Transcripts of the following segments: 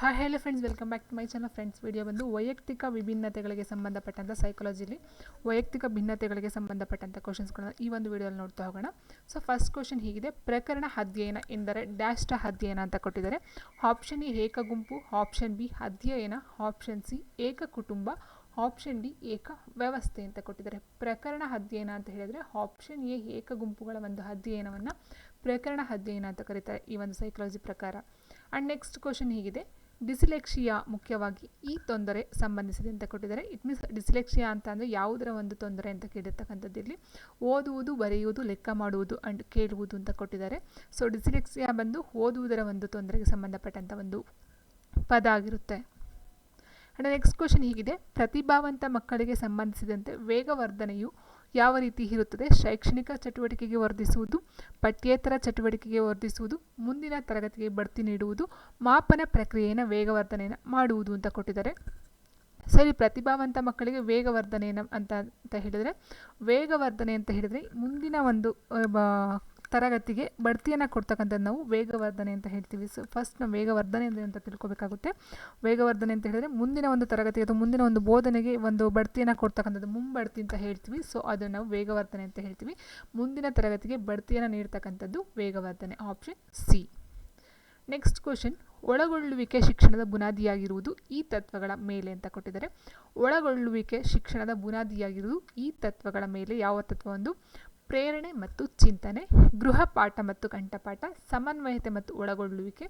Hi ಹೇಳಿ friends welcome back to my channel friends video ಬಂದು ವೈಯಕ್ತಿಕ ವಿಭಿನ್ನತೆಗಳಿಗೆ ಸಂಬಂಧಪಟ್ಟಂಥ ಸೈಕಾಲಜಿಲಿ ವೈಯಕ್ತಿಕ ಭಿನ್ನತೆಗಳಿಗೆ ಸಂಬಂಧಪಟ್ಟಂಥ ಕ್ವಶನ್ಸ್ಗಳನ್ನ ಈ ಒಂದು ವಿಡಿಯೋಲ್ಲಿ ನೋಡ್ತಾ ಹೋಗೋಣ. ಸೊ ಫಸ್ಟ್ ಕ್ವಶನ್ ಹೀಗಿದೆ. ಪ್ರಕರಣ ಅಧ್ಯಯನ ಎಂದರೆ ಡ್ಯಾಶ್ಟ ಅಧ್ಯಯನ ಅಂತ ಕೊಟ್ಟಿದ್ದಾರೆ. ಆಪ್ಷನ್ ಎ ಏಕ ಗುಂಪು ಆಪ್ಷನ್ ಬಿ ಅಧ್ಯಯನ ಆಪ್ಷನ್ ಸಿ ಏಕ ಕುಟುಂಬ ಆಪ್ಷನ್ ಡಿ ಏಕ ವ್ಯವಸ್ಥೆ ಅಂತ ಕೊಟ್ಟಿದ್ದಾರೆ. ಪ್ರಕರಣ ಅಧ್ಯಯನ ಅಂತ ಹೇಳಿದರೆ ಆಪ್ಷನ್ ಎ ಏಕ ಗುಂಪುಗಳ ಒಂದು ಅಧ್ಯಯನವನ್ನು ಪ್ರಕರಣ ಅಧ್ಯಯನ ಅಂತ ಕರೀತಾರೆ ಈ ಒಂದು ಸೈಕಾಲಜಿ ಪ್ರಕಾರ. ಆ್ಯಂಡ್ ನೆಕ್ಸ್ಟ್ ಕ್ವಶನ್ ಹೀಗಿದೆ. ಡಿಸಿಲೆಕ್ಷಿಯಾ ಮುಖ್ಯವಾಗಿ ಈ ತೊಂದರೆ ಸಂಬಂಧಿಸಿದೆ ಅಂತ ಕೊಟ್ಟಿದ್ದಾರೆ. ಇಟ್ ಮೀನ್ಸ್ ಡಿಸಿಲೆಕ್ಷಿಯಾ ಅಂತ ಅಂದರೆ ಯಾವುದರ ಒಂದು ತೊಂದರೆ ಅಂತ ಕೇಳಿರ್ತಕ್ಕಂಥದ್ದು ಓದುವುದು, ಬರೆಯುವುದು, ಲೆಕ್ಕ ಮಾಡುವುದು ಅಂಡ್ ಕೇಳುವುದು ಅಂತ ಕೊಟ್ಟಿದ್ದಾರೆ. ಸೊ ಡಿಸಿಲೆಕ್ಸಿಯಾ ಬಂದು ಓದುವುದರ ಒಂದು ತೊಂದರೆಗೆ ಸಂಬಂಧಪಟ್ಟಂಥ ಒಂದು ಪದ ಆಗಿರುತ್ತೆ. ಆ್ಯಂಡ್ ನೆಕ್ಸ್ಟ್ ಕ್ವಶನ್ ಹೀಗಿದೆ. ಪ್ರತಿಭಾವಂತ ಮಕ್ಕಳಿಗೆ ಸಂಬಂಧಿಸಿದಂತೆ ವೇಗವರ್ಧನೆಯು ಯಾವ ರೀತಿ ಇರುತ್ತದೆ? ಶೈಕ್ಷಣಿಕ ಚಟುವಟಿಕೆಗೆ ವರ್ಧಿಸುವುದು, ಪಠ್ಯೇತರ ಚಟುವಟಿಕೆಗೆ ವರ್ಧಿಸುವುದು, ಮುಂದಿನ ತರಗತಿಗೆ ಬಡ್ತಿ ನೀಡುವುದು, ಮಾಪನ ಪ್ರಕ್ರಿಯೆಯನ್ನು ವೇಗವರ್ಧನೆಯನ್ನು ಮಾಡುವುದು ಅಂತ ಕೊಟ್ಟಿದ್ದಾರೆ. ಸರಿ, ಪ್ರತಿಭಾವಂತ ಮಕ್ಕಳಿಗೆ ವೇಗವರ್ಧನೆಯನ್ನು ಅಂತ ಅಂತ ಹೇಳಿದರೆ, ವೇಗವರ್ಧನೆ ಅಂತ ಹೇಳಿದರೆ, ಮುಂದಿನ ಒಂದು ತರಗತಿಗೆ ಬಡ್ತಿಯನ್ನು ಕೊಡ್ತಕ್ಕಂಥದ್ದು ನಾವು ವೇಗವರ್ಧನೆ ಅಂತ ಹೇಳ್ತೀವಿ. ಸೊ ಫಸ್ಟ್ ನಾವು ವೇಗವರ್ಧನೆ ಅಂದರೆ ಅಂತ ತಿಳ್ಕೊಬೇಕಾಗುತ್ತೆ. ವೇಗವರ್ಧನೆ ಅಂತ ಹೇಳಿದರೆ ಮುಂದಿನ ಒಂದು ತರಗತಿ ಅಥವಾ ಮುಂದಿನ ಒಂದು ಬೋಧನೆಗೆ ಒಂದು ಬಡ್ತಿಯನ್ನು ಕೊಡ್ತಕ್ಕಂಥದ್ದು ಮುಂಬಡ್ತಿ ಅಂತ ಹೇಳ್ತೀವಿ. ಸೊ ಅದನ್ನು ನಾವು ವೇಗವರ್ಧನೆ ಅಂತ ಹೇಳ್ತೀವಿ. ಮುಂದಿನ ತರಗತಿಗೆ ಬಡ್ತಿಯನ್ನು ನೀಡ್ತಕ್ಕಂಥದ್ದು ವೇಗವರ್ಧನೆ. ಆಪ್ಷನ್ ಸಿ ನೆಕ್ಸ್ಟ್ ಕ್ವಶನ್ ಒಳಗೊಳ್ಳುವಿಕೆ ಶಿಕ್ಷಣದ ಬುನಾದಿಯಾಗಿರುವುದು ಈ ತತ್ವಗಳ ಮೇಲೆ ಅಂತ ಕೊಟ್ಟಿದ್ದಾರೆ. ಒಳಗೊಳ್ಳುವಿಕೆ ಶಿಕ್ಷಣದ ಬುನಾದಿಯಾಗಿರುವುದು ಈ ತತ್ವಗಳ ಮೇಲೆ ಯಾವ ತತ್ವ ಒಂದು? ಪ್ರೇರಣೆ ಮತ್ತು ಚಿಂತನೆ ಗೃಹಪಾಠ ಮತ್ತು ಕಂಠಪಾಠ, ಸಮನ್ವಯತೆ ಮತ್ತು ಒಳಗೊಳ್ಳುವಿಕೆ,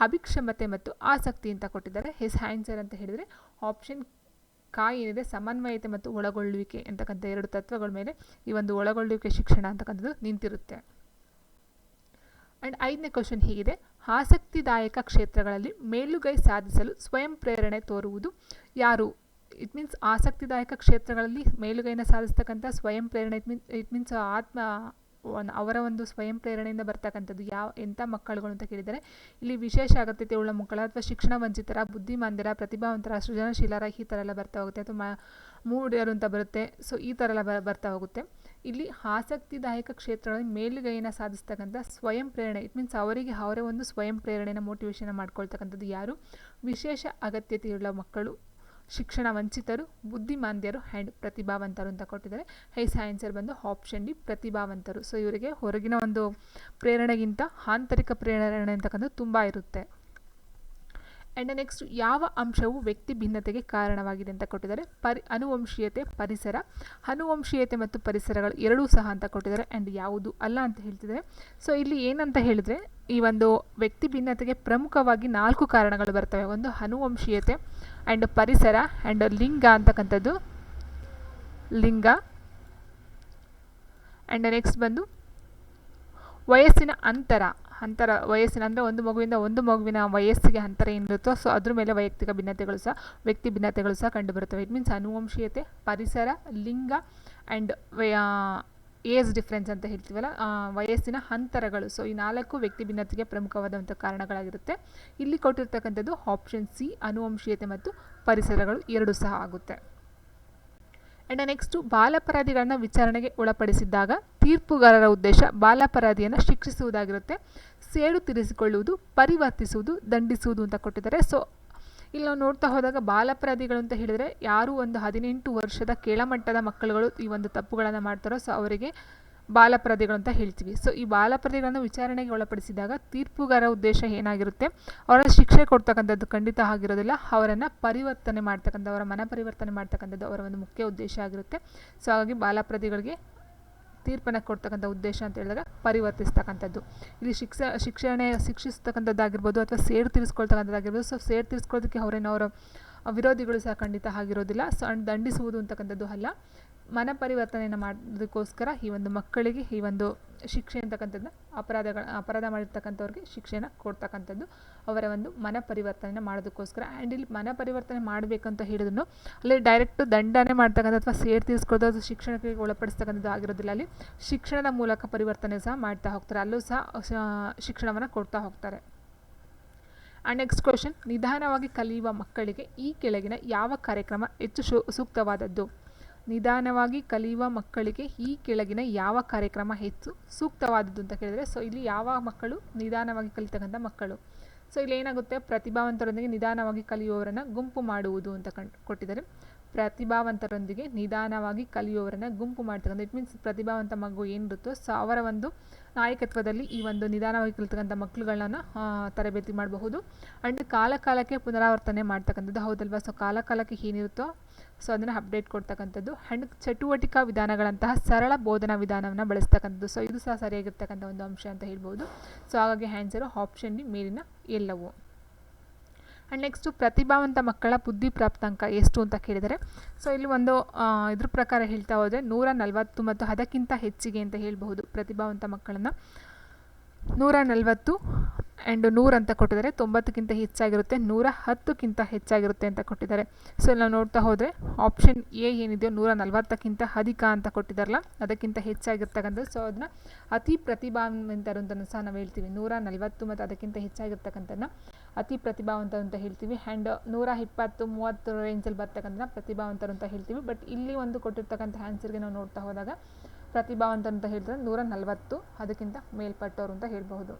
ಅಭಿಕ್ಷಮತೆ ಮತ್ತು ಆಸಕ್ತಿ ಅಂತ ಕೊಟ್ಟಿದ್ದಾರೆ. ಹಿಸ್ ಆ್ಯನ್ಸರ್ ಅಂತ ಹೇಳಿದರೆ ಆಪ್ಷನ್ ಕಾ ಏನಿದೆ? ಸಮನ್ವಯತೆ ಮತ್ತು ಒಳಗೊಳ್ಳುವಿಕೆ ಅಂತಕ್ಕಂಥ ಎರಡು ತತ್ವಗಳ ಮೇಲೆ ಈ ಒಂದು ಒಳಗೊಳ್ಳುವಿಕೆ ಶಿಕ್ಷಣ ಅಂತಕ್ಕಂಥದ್ದು ನಿಂತಿರುತ್ತೆ. ಆ್ಯಂಡ್ ಐದನೇ ಕ್ವಶನ್ ಹೀಗಿದೆ. ಆಸಕ್ತಿದಾಯಕ ಕ್ಷೇತ್ರಗಳಲ್ಲಿ ಮೇಲುಗೈ ಸಾಧಿಸಲು ಸ್ವಯಂ ಪ್ರೇರಣೆ ತೋರುವುದು ಯಾರು? ಇಟ್ ಮೀನ್ಸ್ ಆಸಕ್ತಿದಾಯಕ ಕ್ಷೇತ್ರಗಳಲ್ಲಿ ಮೇಲುಗೈನ ಸಾಧಿಸ್ತಕ್ಕಂಥ ಸ್ವಯಂ ಪ್ರೇರಣೆ ಇಟ್ ಮೀನ್ ಇಟ್ ಮೀನ್ಸ್ ಆತ್ಮ ಅವರ ಒಂದು ಸ್ವಯಂ ಪ್ರೇರಣೆಯಿಂದ ಬರ್ತಕ್ಕಂಥದ್ದು. ಯಾವ, ಎಂಥ ಮಕ್ಕಳುಗಳು ಅಂತ ಕೇಳಿದರೆ, ಇಲ್ಲಿ ವಿಶೇಷ ಅಗತ್ಯತೆ ಉಳ್ಳ ಮಕ್ಕಳು ಅಥವಾ ಶಿಕ್ಷಣ ವಂಚಿತರ, ಬುದ್ಧಿಮಾಂದ್ಯರ, ಪ್ರತಿಭಾವಂತರ ಸೃಜನಶೀಲರ ಈ ಥರ ಎಲ್ಲ ಬರ್ತಾ ಹೋಗುತ್ತೆ. ಅಥವಾ ಮೂಡಿಯರು ಅಂತ ಬರುತ್ತೆ. ಸೊ ಈ ಥರ ಎಲ್ಲ ಬರ್ತಾ ಹೋಗುತ್ತೆ. ಇಲ್ಲಿ ಆಸಕ್ತಿದಾಯಕ ಕ್ಷೇತ್ರಗಳಲ್ಲಿ ಮೇಲುಗೈನ ಸಾಧಿಸ್ತಕ್ಕಂಥ ಸ್ವಯಂ ಪ್ರೇರಣೆ ಇಟ್ ಮೀನ್ಸ್ ಅವರಿಗೆ ಅವರೇ ಒಂದು ಸ್ವಯಂ ಪ್ರೇರಣೆನ ಮೋಟಿವೇಶನ್ ಮಾಡ್ಕೊಳ್ತಕ್ಕಂಥದ್ದು ಯಾರು? ವಿಶೇಷ ಅಗತ್ಯತೆಯುಳ್ಳ ಮಕ್ಕಳು. ಶಿಕ್ಷಣ ವಂಚಿತರು, ಬುದ್ಧಿಮಾಂದ್ಯರು ಆ್ಯಂಡ್ ಪ್ರತಿಭಾವಂತರು ಅಂತ ಕೊಟ್ಟಿದ್ದಾರೆ. ಹೈ ಸೈನ್ಸರ್ ಬಂದು ಆಪ್ಷನ್ ಡಿ ಪ್ರತಿಭಾವಂತರು. ಸೊ ಇವರಿಗೆ ಹೊರಗಿನ ಒಂದು ಪ್ರೇರಣೆಗಿಂತ ಆಂತರಿಕ ಪ್ರೇರಣೆ ಅಂತಕ್ಕಂಥದ್ದು ತುಂಬ ಇರುತ್ತೆ. ಆ್ಯಂಡ್ ನೆಕ್ಸ್ಟ್ ಯಾವ ಅಂಶವು ವ್ಯಕ್ತಿ ಭಿನ್ನತೆಗೆ ಕಾರಣವಾಗಿದೆ ಅಂತ ಕೊಟ್ಟಿದ್ದಾರೆ. ಪರಿ, ಅನುವಂಶೀಯತೆ, ಪರಿಸರ. ಅನುವಂಶೀಯತೆ ಮತ್ತು ಪರಿಸರಗಳು ಎರಡೂ ಸಹ ಅಂತ ಕೊಟ್ಟಿದ್ದಾರೆ. ಆ್ಯಂಡ್ ಯಾವುದು ಅಲ್ಲ ಅಂತ ಹೇಳ್ತಿದ್ದಾರೆ. ಸೊ ಇಲ್ಲಿ ಏನಂತ ಹೇಳಿದರೆ, ಈ ಒಂದು ವ್ಯಕ್ತಿ ಭಿನ್ನತೆಗೆ ಪ್ರಮುಖವಾಗಿ ನಾಲ್ಕು ಕಾರಣಗಳು ಬರ್ತವೆ. ಒಂದು, ಅನುವಂಶೀಯತೆ. ಆ್ಯಂಡ್ ಪರಿಸರ. ಆ್ಯಂಡ್ ಲಿಂಗ ಅಂತಕ್ಕಂಥದ್ದು. ಲಿಂಗ. ಆ್ಯಂಡ್ ನೆಕ್ಸ್ಟ್ ಬಂದು, ವಯಸ್ಸಿನ ಅಂತರ. ಅಂತರ ವಯಸ್ಸಿನ, ಅಂದರೆ ಒಂದು ಮಗುವಿಂದ ಒಂದು ಮಗುವಿನ ವಯಸ್ಸಿಗೆ ಅಂತರ ಏನಿರುತ್ತೋ, ಸೊ ಅದ್ರ ಮೇಲೆ ವೈಯಕ್ತಿಕ ಭಿನ್ನತೆಗಳು ಸಹ, ವ್ಯಕ್ತಿ ಭಿನ್ನತೆಗಳು ಸಹ ಕಂಡುಬರುತ್ತವೆ. ಇಟ್ ಮೀನ್ಸ್ ಅನುವಂಶೀಯತೆ, ಪರಿಸರ, ಲಿಂಗ ಆ್ಯಂಡ್ ಏಜ್ ಡಿಫ್ರೆನ್ಸ್ ಅಂತ ಹೇಳ್ತೀವಲ್ಲ ವಯಸ್ಸಿನ ಅಂತರಗಳು. ಸೊ ಈ ನಾಲ್ಕು ವ್ಯಕ್ತಿ ಭಿನ್ನತೆಗೆ ಪ್ರಮುಖವಾದಂಥ ಕಾರಣಗಳಾಗಿರುತ್ತೆ. ಇಲ್ಲಿ ಕೊಟ್ಟಿರ್ತಕ್ಕಂಥದ್ದು ಆಪ್ಷನ್ ಸಿ ಅನುವಂಶೀಯತೆ ಮತ್ತು ಪರಿಸರಗಳು ಎರಡು ಸಹ ಆಗುತ್ತೆ. ಆ್ಯಂಡ್ ನೆಕ್ಸ್ಟು ಬಾಲಾಪರಾಧಿಗಳನ್ನು ವಿಚಾರಣೆಗೆ ಒಳಪಡಿಸಿದ್ದಾಗ, ತೀರ್ಪುಗಾರರ ಉದ್ದೇಶ ಬಾಲಾಪರಾಧಿಯನ್ನು ಶಿಕ್ಷಿಸುವುದಾಗಿರುತ್ತೆ. ಸೇಡು ತೀರಿಸಿಕೊಳ್ಳುವುದು, ಪರಿವರ್ತಿಸುವುದು, ದಂಡಿಸುವುದು ಅಂತ ಕೊಟ್ಟಿದ್ದಾರೆ. ಸೊ ಇಲ್ಲಿ ನಾವು ನೋಡ್ತಾ ಹೋದಾಗ ಬಾಲಾಪರಾಧಿಗಳು ಅಂತ ಹೇಳಿದರೆ ಯಾರು ಒಂದು ಹದಿನೆಂಟು ವರ್ಷದ ಕೆಳಮಟ್ಟದ ಮಕ್ಕಳುಗಳು ಈ ಒಂದು ತಪ್ಪುಗಳನ್ನು ಮಾಡ್ತಾರೋ ಸೊ ಅವರಿಗೆ ಬಾಲಾಪರಾಧಿಗಳು ಅಂತ ಹೇಳ್ತೀವಿ. ಸೊ ಈ ಬಾಲಾಪರಾಧಿಗಳನ್ನು ವಿಚಾರಣೆಗೆ ಒಳಪಡಿಸಿದಾಗ ತೀರ್ಪುಗಾರ ಉದ್ದೇಶ ಏನಾಗಿರುತ್ತೆ? ಅವರ ಶಿಕ್ಷೆ ಕೊಡ್ತಕ್ಕಂಥದ್ದು ಖಂಡಿತ ಆಗಿರೋದಿಲ್ಲ ಅವರನ್ನು ಪರಿವರ್ತನೆ ಮಾಡ್ತಕ್ಕಂಥ, ಅವರ ಮನ ಪರಿವರ್ತನೆ ಮಾಡ್ತಕ್ಕಂಥದ್ದು ಅವರ ಒಂದು ಮುಖ್ಯ ಉದ್ದೇಶ ಆಗಿರುತ್ತೆ. ಸೊ ಹಾಗಾಗಿ ಬಾಲಾಪರಾಧಿಗಳಿಗೆ ತೀರ್ಪನ್ನು ಕೊಡ್ತಕ್ಕಂಥ ಉದ್ದೇಶ ಅಂತ ಹೇಳಿದಾಗ ಪರಿವರ್ತಿಸ್ತಕ್ಕಂಥದ್ದು. ಇಲ್ಲಿ ಶಿಕ್ಷ, ಶಿಕ್ಷಣೆ ಶಿಕ್ಷಿಸ್ತಕ್ಕಂಥದ್ದಾಗಿರ್ಬೋದು ಅಥವಾ ಸೇಡು ತೀರಿಸ್ಕೊಳ್ತಕ್ಕಂಥದ್ದಾಗಿರ್ಬೋದು. ಸೊ ಸೇಡು ತೀರಿಸ್ಕೊಳ್ಳೋದಕ್ಕೆ ಅವರೇನವರ ವಿರೋಧಿಗಳು ಸಹ ಖಂಡಿತ ಆಗಿರೋದಿಲ್ಲ ಸೊ ಅಂಡ್ ದಂಡಿಸುವುದು ಅಂತಕ್ಕಂಥದ್ದು ಅಲ್ಲ. ಮನ ಪರಿವರ್ತನೆಯನ್ನು ಮಾಡೋದಕ್ಕೋಸ್ಕರ ಈ ಒಂದು ಮಕ್ಕಳಿಗೆ ಈ ಒಂದು ಶಿಕ್ಷೆ ಅಂತಕ್ಕಂಥದ್ದು ಅಪರಾಧಗಳ, ಅಪರಾಧ ಮಾಡಿರ್ತಕ್ಕಂಥವ್ರಿಗೆ ಶಿಕ್ಷೆನ ಕೊಡ್ತಕ್ಕಂಥದ್ದು ಅವರ ಒಂದು ಮನ ಪರಿವರ್ತನೆಯನ್ನು ಮಾಡೋದಕ್ಕೋಸ್ಕರ. ಆ್ಯಂಡ್ ಇಲ್ಲಿ ಮನ ಪರಿವರ್ತನೆ ಮಾಡಬೇಕಂತ ಹೇಳಿದ್ರು ಅಲ್ಲಿ ಡೈರೆಕ್ಟ್ ದಂಡನೆ ಮಾಡ್ತಕ್ಕಂಥ ಅಥವಾ ಸೇರ್ ತೀರಿಸ್ಕೊಳ್ಳೋದು ಅದು ಶಿಕ್ಷಣಕ್ಕೆ ಒಳಪಡಿಸ್ತಕ್ಕಂಥದ್ದು ಆಗಿರೋದಿಲ್ಲ. ಅಲ್ಲಿ ಶಿಕ್ಷಣದ ಮೂಲಕ ಪರಿವರ್ತನೆ ಸಹ ಮಾಡ್ತಾ ಹೋಗ್ತಾರೆ. ಅಲ್ಲೂ ಸಹ ಶಿಕ್ಷಣವನ್ನು ಕೊಡ್ತಾ ಹೋಗ್ತಾರೆ. ಆ್ಯಂಡ್ ನೆಕ್ಸ್ಟ್ ಕ್ವಶನ್ ನಿಧಾನವಾಗಿ ಕಲಿಯುವ ಮಕ್ಕಳಿಗೆ ಈ ಕೆಳಗಿನ ಯಾವ ಕಾರ್ಯಕ್ರಮ ಹೆಚ್ಚು ಸೂಕ್ತವಾದದ್ದು? ನಿಧಾನವಾಗಿ ಕಲಿಯುವ ಮಕ್ಕಳಿಗೆ ಈ ಕೆಳಗಿನ ಯಾವ ಕಾರ್ಯಕ್ರಮ ಹೆಚ್ಚು ಸೂಕ್ತವಾದದ್ದು ಅಂತ ಕೇಳಿದರೆ ಸೊ ಇಲ್ಲಿ ಯಾವ ಮಕ್ಕಳು ನಿಧಾನವಾಗಿ ಕಲಿತಕ್ಕಂಥ ಮಕ್ಕಳು. ಸೊ ಇಲ್ಲಿ ಏನಾಗುತ್ತೆ? ಪ್ರತಿಭಾವಂತರೊಂದಿಗೆ ನಿಧಾನವಾಗಿ ಕಲಿಯುವವರನ್ನು ಗುಂಪು ಮಾಡುವುದು ಅಂತ ಕೊಟ್ಟಿದ್ದಾರೆ. ಪ್ರತಿಭಾವಂತರೊಂದಿಗೆ ನಿಧಾನವಾಗಿ ಕಲಿಯುವವರನ್ನು ಗುಂಪು ಮಾಡ್ತಕ್ಕಂಥ ಇಟ್ ಮೀನ್ಸ್ ಪ್ರತಿಭಾವಂತ ಮಗು ಏನಿರುತ್ತೋ ಸೊ ಅವರ ಒಂದು ನಾಯಕತ್ವದಲ್ಲಿ ಈ ಒಂದು ನಿಧಾನವಾಗಿ ಕಲಿತಕ್ಕಂಥ ಮಕ್ಕಳುಗಳನ್ನ ತರಬೇತಿ ಮಾಡಬಹುದು. ಆ್ಯಂಡ್ ಕಾಲ ಕಾಲಕ್ಕೆ ಪುನರಾವರ್ತನೆ ಮಾಡ್ತಕ್ಕಂಥದ್ದು ಹೌದಲ್ವಾ? ಸೊ ಕಾಲ ಕಾಲಕ್ಕೆ ಏನಿರುತ್ತೋ ಸೊ ಅದನ್ನು ಅಪ್ಡೇಟ್ ಕೊಡ್ತಕ್ಕಂಥದ್ದು. ಆ್ಯಂಡ್ ಚಟುವಟಿಕಾ ವಿಧಾನಗಳಂತಹ ಸರಳ ಬೋಧನಾ ವಿಧಾನವನ್ನು ಬಳಸ್ತಕ್ಕಂಥದ್ದು. ಸೊ ಇದು ಸಹ ಸರಿಯಾಗಿರ್ತಕ್ಕಂಥ ಒಂದು ಅಂಶ ಅಂತ ಹೇಳ್ಬೋದು ಸೊ ಹಾಗಾಗಿ ಆ್ಯನ್ಸರು ಆಪ್ಷನ್ ಡಿ ಮೇಲಿನ ಎಲ್ಲವು. ಆ್ಯಂಡ್ ನೆಕ್ಸ್ಟು ಪ್ರತಿಭಾವಂತ ಮಕ್ಕಳ ಬುದ್ಧಿ ಪ್ರಾಪ್ತಾಂಕ ಎಷ್ಟು ಅಂತ ಕೇಳಿದರೆ ಸೊ ಇಲ್ಲಿ ಒಂದು ಇದ್ರ ಪ್ರಕಾರ ಹೇಳ್ತಾ ಹೋದರೆ ನೂರ ನಲವತ್ತು ಮತ್ತು ಅದಕ್ಕಿಂತ ಹೆಚ್ಚಿಗೆ ಅಂತ ಹೇಳಬಹುದು ಪ್ರತಿಭಾವಂತ ಮಕ್ಕಳನ್ನು. ನೂರ ನಲವತ್ತು ಆ್ಯಂಡ್ ನೂರು ಅಂತ ಕೊಟ್ಟಿದ್ದಾರೆ, ತೊಂಬತ್ತಕ್ಕಿಂತ ಹೆಚ್ಚಾಗಿರುತ್ತೆ, ನೂರ ಹತ್ತಕ್ಕಿಂತ ಹೆಚ್ಚಾಗಿರುತ್ತೆ ಅಂತ ಕೊಟ್ಟಿದ್ದಾರೆ. ಸೊ ನಾವು ನೋಡ್ತಾ ಹೋದರೆ ಆಪ್ಷನ್ ಎ ಏನಿದೆಯೋ ನೂರ ನಲವತ್ತಕ್ಕಿಂತ ಅಧಿಕ ಅಂತ ಕೊಟ್ಟಿದ್ದಾರಲ್ಲ, ಅದಕ್ಕಿಂತ ಹೆಚ್ಚಾಗಿರ್ತಕ್ಕಂಥದ್ದು. ಸೊ ಅದನ್ನ ಅತಿ ಪ್ರತಿಭಾವಂತರು ಅಂತಲೂ ಸಹ ನಾವು ಹೇಳ್ತೀವಿ, ನೂರ ನಲವತ್ತು ಮತ್ತು ಅದಕ್ಕಿಂತ ಹೆಚ್ಚಾಗಿರ್ತಕ್ಕಂಥದ್ದನ್ನ. ಅತಿ ಪ್ರತಿಭಾವಂತರು ಅಂತ ಹೇಳ್ತೀವಿ. ಆ್ಯಂಡ್ ನೂರ ಇಪ್ಪತ್ತು ಮೂವತ್ತು ರೇಂಜಲ್ಲಿ ಬರ್ತಕ್ಕಂಥ ಪ್ರತಿಭಾವಂತರು ಅಂತ ಹೇಳ್ತೀವಿ. ಬಟ್ ಇಲ್ಲಿ ಒಂದು ಕೊಟ್ಟಿರ್ತಕ್ಕಂಥ ಆನ್ಸರ್ಗೆ ನಾವು ನೋಡ್ತಾ ಹೋದಾಗ, ಪ್ರತಿಭಾವಂತ ಅಂತ ಹೇಳಿದ್ರೆ ನೂರ ನಲವತ್ತು, ಅದಕ್ಕಿಂತ ಮೇಲ್ಪಟ್ಟವರು ಅಂತ ಹೇಳಬಹುದು.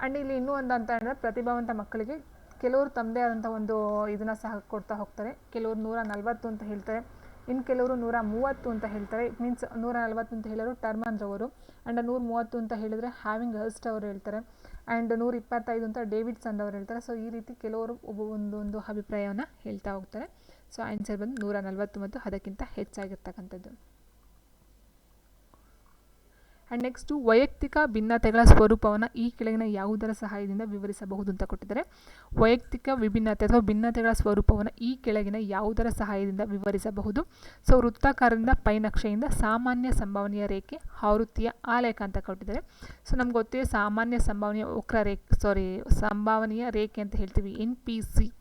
ಆ್ಯಂಡ್ ಇಲ್ಲಿ ಇನ್ನೂ ಒಂದು ಅಂತ ಹೇಳಿದ್ರೆ, ಪ್ರತಿಭಾವಂತ ಮಕ್ಕಳಿಗೆ ಕೆಲವರು ತಮ್ಮದೇ ಆದಂಥ ಒಂದು ಇದನ್ನು ಸಹ ಕೊಡ್ತಾ ಹೋಗ್ತಾರೆ. ಕೆಲವರು ನೂರ ನಲವತ್ತು ಅಂತ ಹೇಳ್ತಾರೆ. ಇನ್ನು ಕೆಲವರು ನೂರ ಮೂವತ್ತು ಅಂತ ಹೇಳ್ತಾರೆ. ಇಟ್ ಮೀನ್ಸ್ ನೂರ ನಲವತ್ತು ಅಂತ ಹೇಳೋರು ಅವರು ಆ್ಯಂಡ್ ನೂರ ಮೂವತ್ತು ಅಂತ ಹೇಳಿದರೆ ಹ್ಯಾವಿಂಗ್ ಹರ್ಸ್ಟ್ ಅವರು ಹೇಳ್ತಾರೆ. ಆ್ಯಂಡ್ ನೂರ ಇಪ್ಪತ್ತೈದು ಅಂತ ಡೇವಿಡ್ಸನ್ ಅವರು ಹೇಳ್ತಾರೆ. ಸೊ ಈ ರೀತಿ ಕೆಲವರು ಒಬ್ಬ ಒಂದು ಒಂದು ಅಭಿಪ್ರಾಯವನ್ನು ಹೇಳ್ತಾ ಹೋಗ್ತಾರೆ. ಸೊ ಆನ್ಸರ್ ಬಂದು ನೂರ ನಲವತ್ತು ಮತ್ತು ಅದಕ್ಕಿಂತ ಹೆಚ್ಚಾಗಿರ್ತಕ್ಕಂಥದ್ದು. ಆ್ಯಂಡ್ ನೆಕ್ಸ್ಟು ವೈಯಕ್ತಿಕ ಭಿನ್ನತೆಗಳ ಸ್ವರೂಪವನ್ನು ಈ ಕೆಳಗಿನ ಯಾವುದರ ಸಹಾಯದಿಂದ ವಿವರಿಸಬಹುದು ಅಂತ ಕೊಟ್ಟಿದ್ದಾರೆ. ವೈಯಕ್ತಿಕ ವಿಭಿನ್ನತೆ ಅಥವಾ ಭಿನ್ನತೆಗಳ ಸ್ವರೂಪವನ್ನು ಈ ಕೆಳಗಿನ ಯಾವುದರ ಸಹಾಯದಿಂದ ವಿವರಿಸಬಹುದು? ಸೊ, ವೃತ್ತಾಕಾರದಿಂದ ಪೈನಕ್ಷೆಯಿಂದ ಸಾಮಾನ್ಯ ಸಂಭಾವನೆಯ ರೇಖೆ ಆವೃತ್ತಿಯ ಆಲೇಖ ಅಂತ ಕೊಟ್ಟಿದ್ದಾರೆ. ಸೊ, ನಮ್ಗೆ ಗೊತ್ತಿದೆ ಸಾಮಾನ್ಯ ಸಂಭಾವನೆಯ ವಕ್ರ ರೇಖೆ ಸಾರಿ ಸಂಭಾವನೆಯ ರೇಖೆ ಅಂತ ಹೇಳ್ತೀವಿ ಎನ್ ಪಿ ಸಿ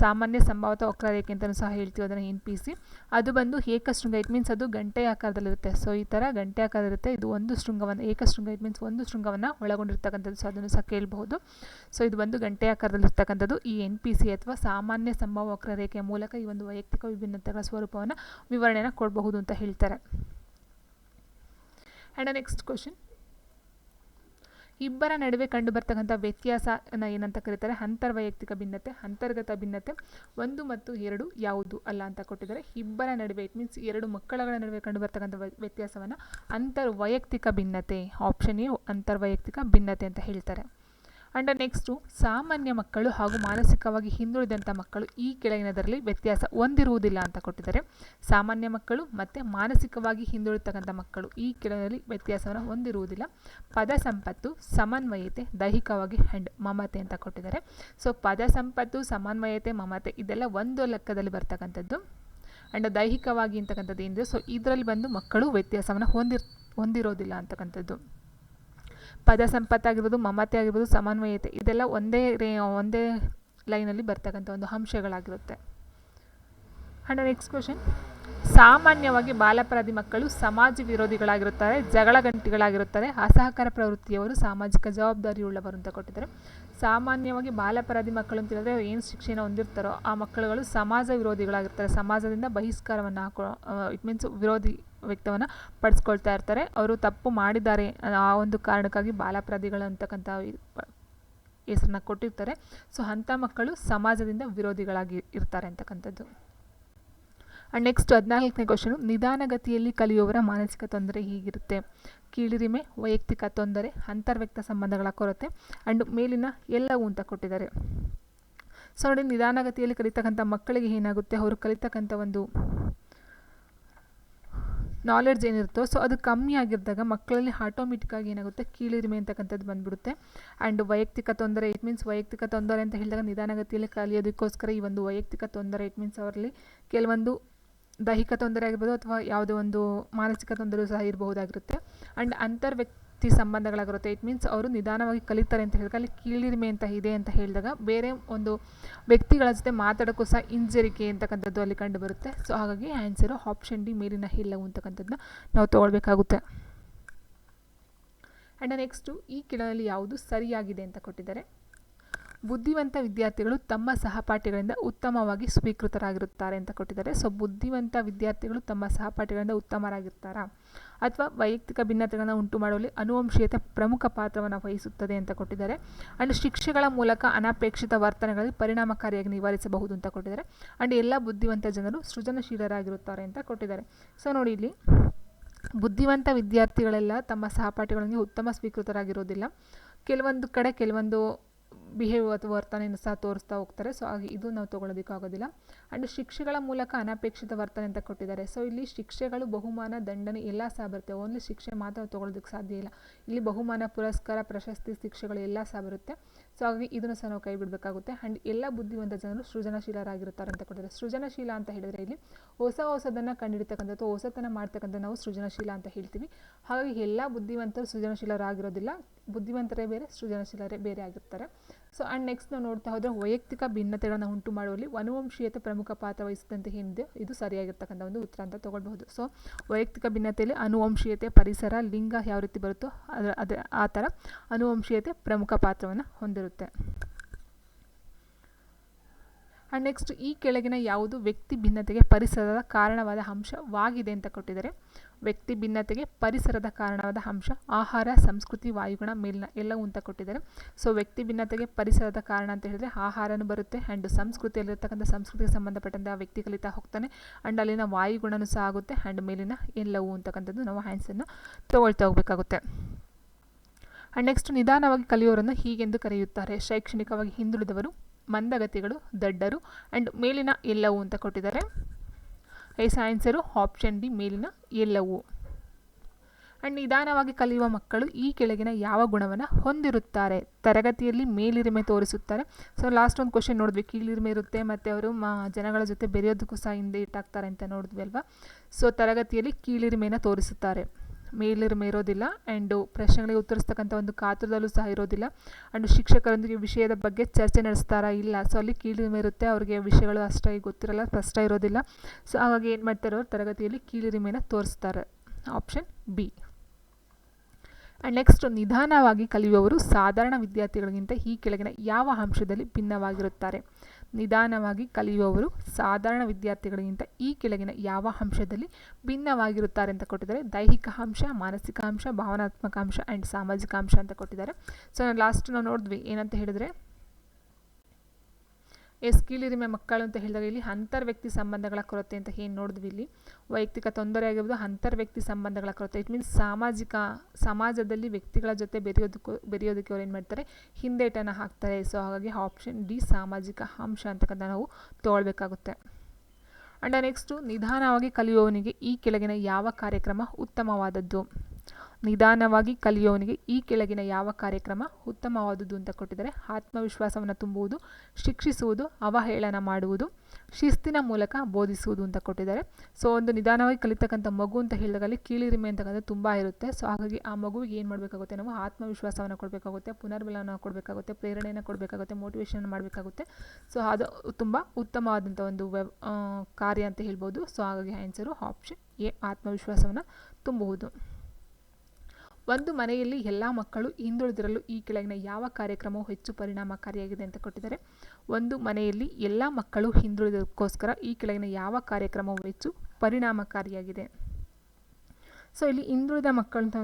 ಸಾಮಾನ್ಯ ಸಂಭಾವಿತ ವಕ್ರರೇಖೆ ಅಂತಲೂ ಸಹ ಹೇಳ್ತೀವಿ ಅದನ್ನು ಎನ್ ಪಿ ಸಿ ಅದು ಬಂದು ಏಕಶೃಂಗ ಇಟ್ ಮೀನ್ಸ್ ಅದು ಗಂಟೆ ಆಕಾರದಲ್ಲಿರುತ್ತೆ. ಸೊ ಈ ಥರ ಗಂಟೆ ಆಕಾರದಲ್ಲಿರುತ್ತೆ. ಇದು ಒಂದು ಶೃಂಗವನ್ನು ಏಕಶೃಂಗ ಇಟ್ ಮೀನ್ಸ್ ಒಂದು ಶೃಂಗವನ್ನು ಒಳಗೊಂಡಿರ್ತಕ್ಕಂಥದ್ದು. ಸೊ ಅದನ್ನು ಸಹ ಕೇಳಬಹುದು. ಸೊ ಇದು ಬಂದು ಗಂಟೆ ಆಕಾರದಲ್ಲಿರ್ತಕ್ಕಂಥದ್ದು. ಈ ಎನ್ ಪಿ ಸಿ ಅಥವಾ ಸಾಮಾನ್ಯ ಸಂಭಾವ ವಕ್ರರೇಖೆಯ ಮೂಲಕ ಈ ಒಂದು ವೈಯಕ್ತಿಕ ವಿಭಿನ್ನತೆಗಳ ಸ್ವರೂಪವನ್ನು ವಿವರಣೆಯನ್ನು ಕೊಡಬಹುದು ಅಂತ ಹೇಳ್ತಾರೆ. ಆ್ಯಂಡ್ ನೆಕ್ಸ್ಟ್ ಕ್ವಶನ್ ಇಬ್ಬರ ನಡುವೆ ಕಂಡುಬರ್ತಕ್ಕಂಥ ವ್ಯತ್ಯಾಸನ ಏನಂತ ಕರೀತಾರೆ? ಅಂತರ್ವೈಯಕ್ತಿಕ ಭಿನ್ನತೆ, ಅಂತರ್ಗತ ಭಿನ್ನತೆ. ಒಂದು ಮತ್ತು ಎರಡು ಯಾವುದು ಅಲ್ಲ ಅಂತ ಕೊಟ್ಟಿದ್ದಾರೆ. ಇಬ್ಬರ ನಡುವೆ ಇಟ್ ಮೀನ್ಸ್ ಎರಡು ಮಕ್ಕಳಗಳ ನಡುವೆ ಕಂಡುಬರ್ತಕ್ಕಂಥ ವ್ಯತ್ಯಾಸವನ್ನು ಅಂತರ್ವೈಯಕ್ತಿಕ ಭಿನ್ನತೆ ಆಪ್ಷನ್ ಎ ಅಂತರ್ವೈಯಕ್ತಿಕ ಭಿನ್ನತೆ ಅಂತ ಹೇಳ್ತಾರೆ. ಆ್ಯಂಡ್ ನೆಕ್ಸ್ಟು, ಸಾಮಾನ್ಯ ಮಕ್ಕಳು ಹಾಗೂ ಮಾನಸಿಕವಾಗಿ ಹಿಂದುಳಿದಂಥ ಮಕ್ಕಳು ಈ ಕೆಳಗಿನದರಲ್ಲಿ ವ್ಯತ್ಯಾಸ ಹೊಂದಿರುವುದಿಲ್ಲ ಅಂತ ಕೊಟ್ಟಿದ್ದಾರೆ. ಸಾಮಾನ್ಯ ಮಕ್ಕಳು ಮತ್ತು ಮಾನಸಿಕವಾಗಿ ಹಿಂದುಳಿತಕ್ಕಂಥ ಮಕ್ಕಳು ಈ ಕೆಳಗಿನಲ್ಲಿ ವ್ಯತ್ಯಾಸವನ್ನು ಹೊಂದಿರುವುದಿಲ್ಲ. ಪದ ಸಂಪತ್ತು, ಸಮನ್ವಯತೆ, ದೈಹಿಕವಾಗಿ ಆ್ಯಂಡ್ ಮಮತೆ ಅಂತ ಕೊಟ್ಟಿದ್ದಾರೆ. ಸೊ, ಪದ ಸಂಪತ್ತು, ಸಮನ್ವಯತೆ, ಮಮತೆ ಇದೆಲ್ಲ ಒಂದು ಲೆಕ್ಕದಲ್ಲಿ ಬರ್ತಕ್ಕಂಥದ್ದು. ಆ್ಯಂಡ್ ದೈಹಿಕವಾಗಿ ಅಂತಕ್ಕಂಥದ್ದು ಏನಿದೆ, ಸೊ, ಇದರಲ್ಲಿ ಬಂದು ಮಕ್ಕಳು ವ್ಯತ್ಯಾಸವನ್ನು ಹೊಂದಿರ್, ಹೊಂದಿರೋದಿಲ್ಲ ಅಂತಕ್ಕಂಥದ್ದು. ಪದ ಸಂಪತ್ತಾಗಿರ್ಬೋದು ಮಮತೆ ಆಗಿರ್ಬೋದು, ಸಮನ್ವಯತೆ ಇದೆಲ್ಲ ಒಂದೇ ರೇ, ಒಂದೇ ಲೈನಲ್ಲಿ ಬರ್ತಕ್ಕಂಥ ಒಂದು ಅಂಶಗಳಾಗಿರುತ್ತೆ. ಅಂಡ್ ನೆಕ್ಸ್ಟ್ ಕ್ವಶನ್ ಸಾಮಾನ್ಯವಾಗಿ ಬಾಲಪರಾಧಿ ಮಕ್ಕಳು ಸಮಾಜ ವಿರೋಧಿಗಳಾಗಿರುತ್ತಾರೆ ಜಗಳ ಗಂಟಿಗಳಾಗಿರುತ್ತಾರೆ ಅಸಹಕಾರ ಪ್ರವೃತ್ತಿಯವರು ಸಾಮಾಜಿಕ ಜವಾಬ್ದಾರಿಯುಳ್ಳವರು ಅಂತ ಕೊಟ್ಟಿದ್ದಾರೆ. ಸಾಮಾನ್ಯವಾಗಿ ಬಾಲಪರಾಧಿ ಮಕ್ಕಳು ಅಂತ ಹೇಳಿದ್ರೆ ಏನು ಶಿಕ್ಷೆಯನ್ನು ಹೊಂದಿರ್ತಾರೋ ಆ ಮಕ್ಕಳುಗಳು ಸಮಾಜ ವಿರೋಧಿಗಳಾಗಿರ್ತಾರೆ. ಸಮಾಜದಿಂದ ಬಹಿಷ್ಕಾರವನ್ನು ಹಾಕೋ ಇಟ್ ಮೀನ್ಸ್ ವಿರೋಧಿ ವ್ಯಕ್ತವನ್ನು ಪಡಿಸ್ಕೊಳ್ತಾ ಇರ್ತಾರೆ. ಅವರು ತಪ್ಪು ಮಾಡಿದ್ದಾರೆ. ಆ ಒಂದು ಕಾರಣಕ್ಕಾಗಿ ಬಾಲಪರಾಧಿಗಳು ಅಂತಕ್ಕಂಥ ಹೆಸರನ್ನ ಕೊಟ್ಟಿರ್ತಾರೆ. ಸೊ, ಅಂಥ ಮಕ್ಕಳು ಸಮಾಜದಿಂದ ವಿರೋಧಿಗಳಾಗಿ ಇರ್ತಾರೆ ಅಂತಕ್ಕಂಥದ್ದು. ಆ್ಯಂಡ್ ನೆಕ್ಸ್ಟ್ ಹದಿನಾಲ್ಕನೇ ಕ್ವಶನು ನಿಧಾನಗತಿಯಲ್ಲಿ ಕಲಿಯುವವರ ಮಾನಸಿಕ ತೊಂದರೆ ಹೀಗಿರುತ್ತೆ. ಕೀಳಿರಿಮೆ, ವೈಯಕ್ತಿಕ ತೊಂದರೆ, ಅಂತರ್ವ್ಯಕ್ತ ಸಂಬಂಧಗಳ ಕೊರತೆ ಆ್ಯಂಡ್ ಮೇಲಿನ ಎಲ್ಲವೂ ಅಂತ ಕೊಟ್ಟಿದ್ದಾರೆ. ಸೊ, ನೋಡಿ, ನಿಧಾನಗತಿಯಲ್ಲಿ ಕಲಿತಕ್ಕಂಥ ಮಕ್ಕಳಿಗೆ ಏನಾಗುತ್ತೆ? ಅವರು ಕಲಿತಕ್ಕಂಥ ಒಂದು ನಾಲೆಡ್ಜ್ ಏನಿರುತ್ತೋ ಸೊ ಅದು ಕಮ್ಮಿ ಆಗಿದ್ದಾಗ ಮಕ್ಕಳಲ್ಲಿ ಆಟೋಮೆಟಿಕ್ಕಾಗಿ ಏನಾಗುತ್ತೆ? ಕೀಳಿರಿಮೆ ಅಂತಕ್ಕಂಥದ್ದು ಬಂದ್ಬಿಡುತ್ತೆ. ಆ್ಯಂಡ್ ವೈಯಕ್ತಿಕ ತೊಂದರೆ ಇಟ್ ಮೀನ್ಸ್ ವೈಯಕ್ತಿಕ ತೊಂದರೆ ಅಂತ ಹೇಳಿದಾಗ ನಿಧಾನಗತಿಯಲ್ಲಿ ಕಲಿಯೋದಕ್ಕೋಸ್ಕರ ಈ ಒಂದು ವೈಯಕ್ತಿಕ ತೊಂದರೆ ಇಟ್ ಮೀನ್ಸ್ ಅವರಲ್ಲಿ ಕೆಲವೊಂದು ದೈಹಿಕ ತೊಂದರೆ ಆಗಿರ್ಬೋದು ಅಥವಾ ಯಾವುದೇ ಒಂದು ಮಾನಸಿಕ ತೊಂದರೆ ಸಹ ಇರಬಹುದಾಗಿರುತ್ತೆ. ಆ್ಯಂಡ್ ಅಂತರ್ವ್ಯಕ್ತಿ ಸಂಬಂಧಗಳಾಗಿರುತ್ತೆ. ಇಟ್ ಮೀನ್ಸ್ ಅವರು ನಿಧಾನವಾಗಿ ಕಲಿತಾರೆ ಅಂತ ಹೇಳಿದಾಗ ಅಲ್ಲಿ ಕೀಳಿರಿಮೆ ಅಂತ ಇದೆ ಅಂತ ಹೇಳಿದಾಗ ಬೇರೆ ಒಂದು ವ್ಯಕ್ತಿಗಳ ಜೊತೆ ಮಾತಾಡೋಕ್ಕೂ ಸಹ ಹಿಂಜರಿಕೆ ಅಂತಕ್ಕಂಥದ್ದು ಅಲ್ಲಿ ಕಂಡುಬರುತ್ತೆ ಸೊ ಹಾಗಾಗಿ ಆನ್ಸರು ಆಪ್ಷನ್ ಡಿ ಮೇಲಿನ ಇಲ್ಲವು ಅಂತಕ್ಕಂಥದ್ದನ್ನ ನಾವು ತೊಗೊಳ್ಬೇಕಾಗುತ್ತೆ. ಆ್ಯಂಡ್ ನೆಕ್ಸ್ಟು ಈ ಕೆಳನಲ್ಲಿ ಯಾವುದು ಸರಿಯಾಗಿದೆ ಅಂತ ಕೊಟ್ಟಿದ್ದಾರೆ. ಬುದ್ಧಿವಂತ ವಿದ್ಯಾರ್ಥಿಗಳು ತಮ್ಮ ಸಹಪಾಠಿಗಳಿಂದ ಉತ್ತಮವಾಗಿ ಸ್ವೀಕೃತರಾಗಿರುತ್ತಾರೆ ಅಂತ ಕೊಟ್ಟಿದ್ದಾರೆ. ಸೊ ಬುದ್ಧಿವಂತ ವಿದ್ಯಾರ್ಥಿಗಳು ತಮ್ಮ ಸಹಪಾಠಿಗಳಿಂದ ಉತ್ತಮರಾಗಿರ್ತಾರಾ? ಅಥವಾ ವೈಯಕ್ತಿಕ ಭಿನ್ನತೆಗಳನ್ನು ಉಂಟು ಮಾಡುವಲ್ಲಿ ಅನುವಂಶೀಯತೆ ಪ್ರಮುಖ ಪಾತ್ರವನ್ನು ವಹಿಸುತ್ತದೆ ಅಂತ ಕೊಟ್ಟಿದ್ದಾರೆ. ಆ್ಯಂಡ್ ಶಿಕ್ಷೆಗಳ ಮೂಲಕ ಅನಪೇಕ್ಷಿತ ವರ್ತನೆಗಳಲ್ಲಿ ಪರಿಣಾಮಕಾರಿಯಾಗಿ ನಿವಾರಿಸಬಹುದು ಅಂತ ಕೊಟ್ಟಿದ್ದಾರೆ. ಆ್ಯಂಡ್ ಎಲ್ಲ ಬುದ್ಧಿವಂತ ಜನರು ಸೃಜನಶೀಲರಾಗಿರುತ್ತಾರೆ ಅಂತ ಕೊಟ್ಟಿದ್ದಾರೆ. ಸೊ ನೋಡಿ ಇಲ್ಲಿ, ಬುದ್ಧಿವಂತ ವಿದ್ಯಾರ್ಥಿಗಳೆಲ್ಲ ತಮ್ಮ ಸಹಪಾಠಿಗಳಿಗೆ ಉತ್ತಮ ಸ್ವೀಕೃತರಾಗಿರೋದಿಲ್ಲ ಕೆಲವೊಂದು ಕಡೆ ಕೆಲವೊಂದು ಬಿಹೇವ್ ಅಥವಾ ವರ್ತನೆಯನ್ನು ಸಹ ತೋರಿಸ್ತಾ ಹೋಗ್ತಾರೆ. ಸೊ ಹಾಗೆ ಇದು ನಾವು ತೊಗೊಳೋದಕ್ಕಾಗೋದಿಲ್ಲ ಆ್ಯಂಡ್ ಶಿಕ್ಷೆಗಳ ಮೂಲಕ ಅನಪೇಕ್ಷಿತ ವರ್ತನೆ ಅಂತ ಕೊಟ್ಟಿದ್ದಾರೆ. ಸೊ ಇಲ್ಲಿ ಶಿಕ್ಷೆಗಳು ಬಹುಮಾನ ದಂಡನೆ ಎಲ್ಲ ಸಹ ಬರುತ್ತೆ. ಓನ್ಲಿ ಶಿಕ್ಷೆ ಮಾತ್ರ ತೊಗೊಳೋದಕ್ಕೆ ಸಾಧ್ಯ ಇಲ್ಲ. ಇಲ್ಲಿ ಬಹುಮಾನ, ಪುರಸ್ಕಾರ, ಪ್ರಶಸ್ತಿ, ಶಿಕ್ಷೆಗಳು ಎಲ್ಲ ಸಹ ಬರುತ್ತೆ. ಸೊ ಹಾಗಾಗಿ ಇದನ್ನು ಸಹ ನಾವು ಕೈ ಬಿಡಬೇಕಾಗುತ್ತೆ ಆ್ಯಂಡ್ ಎಲ್ಲ ಬುದ್ಧಿವಂತ ಜನರು ಸೃಜನಶೀಲರಾಗಿರುತ್ತಾರೆ ಅಂತ ಕೊಟ್ಟಿದ್ದಾರೆ. ಸೃಜನಶೀಲ ಅಂತ ಹೇಳಿದರೆ ಇಲ್ಲಿ ಹೊಸ ಹೊಸದನ್ನು ಅಥವಾ ಹೊಸತನ ಮಾಡ್ತಕ್ಕಂಥ ನಾವು ಸೃಜನಶೀಲ ಅಂತ ಹೇಳ್ತೀವಿ. ಹಾಗಾಗಿ ಎಲ್ಲ ಬುದ್ಧಿವಂತರು ಸೃಜನಶೀಲರಾಗಿರೋದಿಲ್ಲ. ಬುದ್ಧಿವಂತರೇ ಬೇರೆ, ಸೃಜನಶೀಲರೇ ಬೇರೆ ಆಗಿರ್ತಾರೆ. ಸೊ ಆ್ಯಂಡ್ ನೆಕ್ಸ್ಟ್ ನಾವು ನೋಡ್ತಾ ಹೋದರೆ ವೈಯಕ್ತಿಕ ಭಿನ್ನತೆಗಳನ್ನು ಉಂಟು ಮಾಡುವಲ್ಲಿ ಅನುವಂಶೀಯತೆ ಪ್ರಮುಖ ಪಾತ್ರ ವಹಿಸಿದಂತೆ ಹಿಂದೆ ಇದು ಸರಿಯಾಗಿರ್ತಕ್ಕಂಥ ಒಂದು ಉತ್ತರ ಅಂತ ತೊಗೊಳ್ಬಹುದು. ಸೊ ವೈಯಕ್ತಿಕ ಭಿನ್ನತೆಯಲ್ಲಿ ಅನುವಂಶೀಯತೆ, ಪರಿಸರ, ಲಿಂಗ ಯಾವ ರೀತಿ ಬರುತ್ತೋ ಅದರ ಅದೇ ಆ ಥರ ಅನುವಂಶೀಯತೆ ಪ್ರಮುಖ ಪಾತ್ರವನ್ನು ಹೊಂದಿರುತ್ತೆ. ಆ್ಯಂಡ್ ನೆಕ್ಸ್ಟ್ ಈ ಕೆಳಗಿನ ಯಾವುದು ವ್ಯಕ್ತಿ ಭಿನ್ನತೆಗೆ ಪರಿಸರದ ಕಾರಣವಾದ ಅಂಶವಾಗಿದೆ ಅಂತ ಕೊಟ್ಟಿದ್ದಾರೆ. ವ್ಯಕ್ತಿ ಭಿನ್ನತೆಗೆ ಪರಿಸರದ ಕಾರಣವಾದ ಅಂಶ ಆಹಾರ, ಸಂಸ್ಕೃತಿ, ವಾಯುಗುಣ, ಮೇಲಿನ ಎಲ್ಲವೂ ಅಂತ ಕೊಟ್ಟಿದ್ದಾರೆ. ಸೊ ವ್ಯಕ್ತಿ ಭಿನ್ನತೆಗೆ ಪರಿಸರದ ಕಾರಣ ಅಂತ ಹೇಳಿದರೆ ಆಹಾರನೂ ಬರುತ್ತೆ ಆ್ಯಂಡ್ ಸಂಸ್ಕೃತಿಯಲ್ಲಿರ್ತಕ್ಕಂಥ ಸಂಸ್ಕೃತಿಗೆ ಸಂಬಂಧಪಟ್ಟಂತೆ ಆ ವ್ಯಕ್ತಿ ಕಲಿತಾ ಹೋಗ್ತಾನೆ. ಆ್ಯಂಡ್ ಅಲ್ಲಿನ ವಾಯುಗುಣನೂ ಸಹ ಆಗುತ್ತೆ ಆ್ಯಂಡ್ ಮೇಲಿನ ಎಲ್ಲವೂ ಅಂತಕ್ಕಂಥದ್ದು ನಾವು ಹ್ಯಾಂಡ್ಸನ್ನು ತೊಗೊಳ್ತಾ ಹೋಗಬೇಕಾಗುತ್ತೆ. ಆ್ಯಂಡ್ ನೆಕ್ಸ್ಟ್ ನಿಧಾನವಾಗಿ ಕಲಿಯೋರನ್ನು ಹೀಗೆಂದು ಕರೆಯುತ್ತಾರೆ. ಶೈಕ್ಷಣಿಕವಾಗಿ ಹಿಂದುಳಿದವರು ಮಂದಗತಿಗಳು, ದಡ್ಡರು ಆ್ಯಂಡ್ ಮೇಲಿನ ಎಲ್ಲವೂ ಅಂತ ಕೊಟ್ಟಿದ್ದಾರೆ. ಎಸ್ ಆನ್ಸರು ಆಪ್ಷನ್ ಡಿ ಮೇಲಿನ ಎಲ್ಲವೂ. ಆ್ಯಂಡ್ ನಿಧಾನವಾಗಿ ಕಲಿಯುವ ಮಕ್ಕಳು ಈ ಕೆಳಗಿನ ಯಾವ ಗುಣವನ್ನು ಹೊಂದಿರುತ್ತಾರೆ? ತರಗತಿಯಲ್ಲಿ ಮೇಲಿರಿಮೆ ತೋರಿಸುತ್ತಾರೆ. ಸೊ ಲಾಸ್ಟ್ ಒಂದು ಕ್ವಶನ್ ನೋಡಿದ್ವಿ. ಕೀಳಿರಿಮೆ ಇರುತ್ತೆ, ಮತ್ತು ಅವರು ಮಾ, ಜನಗಳ ಜೊತೆ ಬೆರೆಯೋದಕ್ಕೂ ಸಹ ಹಿಂದೆ ಇಟ್ಟಾಗ್ತಾರೆ ಅಂತ ನೋಡಿದ್ವಿ ಅಲ್ವಾ? ಸೊ ತರಗತಿಯಲ್ಲಿ ಕೀಳಿರಿಮೆಯನ್ನು ತೋರಿಸುತ್ತಾರೆ. ಮೇಲಿರಿಮೆ ಇರೋದಿಲ್ಲ ಆ್ಯಂಡ್ ಪ್ರಶ್ನೆಗಳಿಗೆ ಉತ್ತರಿಸ್ತಕ್ಕಂಥ ಒಂದು ಕಾತುರದಲ್ಲೂ ಸಹ ಇರೋದಿಲ್ಲ. ಆ್ಯಂಡ್ ಶಿಕ್ಷಕರೊಂದಿಗೆ ವಿಷಯದ ಬಗ್ಗೆ ಚರ್ಚೆ ನಡೆಸ್ತಾರಾ? ಇಲ್ಲ. ಸೊ ಅಲ್ಲಿ ಕೀಳಿರಿಮೆ ಇರುತ್ತೆ ಅವರಿಗೆ ವಿಷಯಗಳು ಅಷ್ಟಾಗಿ ಗೊತ್ತಿರಲ್ಲ, ಸ್ಪಷ್ಟ ಇರೋದಿಲ್ಲ. ಸೊ ಹಾಗಾಗಿ ಏನು ಮಾಡ್ತಾರೆ ಅವರು? ತರಗತಿಯಲ್ಲಿ ಕೀಳಿರಿಮೆನ ತೋರಿಸ್ತಾರೆ. ಆಪ್ಷನ್ ಬಿ ಆ್ಯಂಡ್ ನೆಕ್ಸ್ಟ್ ನಿಧಾನವಾಗಿ ಕಲಿಯುವವರು ಸಾಧಾರಣ ವಿದ್ಯಾರ್ಥಿಗಳಿಗಿಂತ ಈ ಕೆಳಗಿನ ಯಾವ ಅಂಶದಲ್ಲಿ ಭಿನ್ನವಾಗಿರುತ್ತಾರೆ? ನಿಧಾನವಾಗಿ ಕಲಿಯುವವರು ಸಾಧಾರಣ ವಿದ್ಯಾರ್ಥಿಗಳಿಗಿಂತ ಈ ಕೆಳಗಿನ ಯಾವ ಅಂಶದಲ್ಲಿ ಭಿನ್ನವಾಗಿರುತ್ತಾರೆ ಅಂತ ಕೊಟ್ಟಿದ್ದಾರೆ. ದೈಹಿಕ ಅಂಶ, ಮಾನಸಿಕ ಅಂಶ, ಭಾವನಾತ್ಮಕ ಅಂಶ ಆ್ಯಂಡ್ ಸಾಮಾಜಿಕ ಅಂಶ ಅಂತ ಕೊಟ್ಟಿದ್ದಾರೆ. ಸೊ ಲಾಸ್ಟ್ ನಾವು ನೋಡಿದ್ವಿ ಏನಂತ ಹೇಳಿದರೆ ಎಸ್ ಕೀಳಿರಿಮೆ ಮಕ್ಕಳು ಅಂತ ಹೇಳಿದಾಗ ಇಲ್ಲಿ ಅಂತರ್ ವ್ಯಕ್ತಿ ಸಂಬಂಧಗಳ ಕೊರತೆ ಅಂತ ಏನು ನೋಡಿದ್ವಿ ಇಲ್ಲಿ. ವೈಯಕ್ತಿಕ ತೊಂದರೆ ಆಗಿರ್ಬೋದು ಅಂತರ್ ವ್ಯಕ್ತಿ ಸಂಬಂಧಗಳ ಕೊರತೆ. ಇಟ್ ಮೀನ್ಸ್ ಸಾಮಾಜಿಕ, ಸಮಾಜದಲ್ಲಿ ವ್ಯಕ್ತಿಗಳ ಜೊತೆ ಬೆರೆಯೋದಕ್ಕೂ, ಬೆರೆಯೋದಕ್ಕೆ ಅವ್ರು ಏನು ಮಾಡ್ತಾರೆ? ಹಿಂದೇಟನ್ನು ಹಾಕ್ತಾರೆ. ಸೊ ಹಾಗಾಗಿ ಆಪ್ಷನ್ ಡಿ ಸಾಮಾಜಿಕ ಅಂಶ ಅಂತಕ್ಕಂಥ ನಾವು ತೊಗೊಳ್ಬೇಕಾಗುತ್ತೆ. ಆ್ಯಂಡ್ ನೆಕ್ಸ್ಟು ನಿಧಾನವಾಗಿ ಕಲಿಯುವವನಿಗೆ ಈ ಕೆಳಗಿನ ಯಾವ ಕಾರ್ಯಕ್ರಮ ಉತ್ತಮವಾದದ್ದು? ನಿಧಾನವಾಗಿ ಕಲಿಯೋವನಿಗೆ ಈ ಕೆಳಗಿನ ಯಾವ ಕಾರ್ಯಕ್ರಮ ಉತ್ತಮವಾದುದು ಅಂತ ಕೊಟ್ಟಿದ್ದಾರೆ. ಆತ್ಮವಿಶ್ವಾಸವನ್ನು ತುಂಬುವುದು, ಶಿಕ್ಷಿಸುವುದು, ಅವಹೇಳನ ಮಾಡುವುದು, ಶಿಸ್ತಿನ ಮೂಲಕ ಬೋಧಿಸುವುದು ಅಂತ ಕೊಟ್ಟಿದ್ದಾರೆ. ಸೊ ಒಂದು ನಿಧಾನವಾಗಿ ಕಲಿತಕ್ಕಂಥ ಮಗು ಅಂತ ಹೇಳಿದಾಗ ಅಲ್ಲಿ ಕೀಳಿರಿಮೆ ಅಂತಕ್ಕಂಥ ತುಂಬ ಇರುತ್ತೆ. ಸೊ ಹಾಗಾಗಿ ಆ ಮಗುವಿಗೆ ಏನು ಮಾಡಬೇಕಾಗುತ್ತೆ ನಾವು? ಆತ್ಮವಿಶ್ವಾಸವನ್ನು ಕೊಡಬೇಕಾಗುತ್ತೆ, ಪುನರ್ಬಲವನ್ನು ಕೊಡಬೇಕಾಗುತ್ತೆ, ಪ್ರೇರಣೆಯನ್ನು ಕೊಡಬೇಕಾಗುತ್ತೆ ಮೋಟಿವೇಶನ್ ಮಾಡಬೇಕಾಗುತ್ತೆ. ಸೊ ಅದು ತುಂಬ ಉತ್ತಮವಾದಂಥ ಒಂದು ಕಾರ್ಯ ಅಂತ ಹೇಳ್ಬೋದು. ಸೊ ಹಾಗಾಗಿ ಆನ್ಸರು ಆಪ್ಷನ್ ಎ, ಆತ್ಮವಿಶ್ವಾಸವನ್ನು ತುಂಬುವುದು. ಒಂದು ಮನೆಯಲ್ಲಿ ಎಲ್ಲ ಮಕ್ಕಳು ಹಿಂದುಳಿದಿರಲು ಈ ಕೆಳಗಿನ ಯಾವ ಕಾರ್ಯಕ್ರಮವು ಹೆಚ್ಚು ಪರಿಣಾಮಕಾರಿಯಾಗಿದೆ ಅಂತ ಕೊಟ್ಟಿದ್ದಾರೆ. ಒಂದು ಮನೆಯಲ್ಲಿ ಎಲ್ಲ ಮಕ್ಕಳು ಹಿಂದುಳಿದಕ್ಕೋಸ್ಕರ ಈ ಕೆಳಗಿನ ಯಾವ ಕಾರ್ಯಕ್ರಮವು ಹೆಚ್ಚು ಪರಿಣಾಮಕಾರಿಯಾಗಿದೆ? ಸೊ ಇಲ್ಲಿ ಹಿಂದುಳಿದ ಮಕ್ಕಳಂತ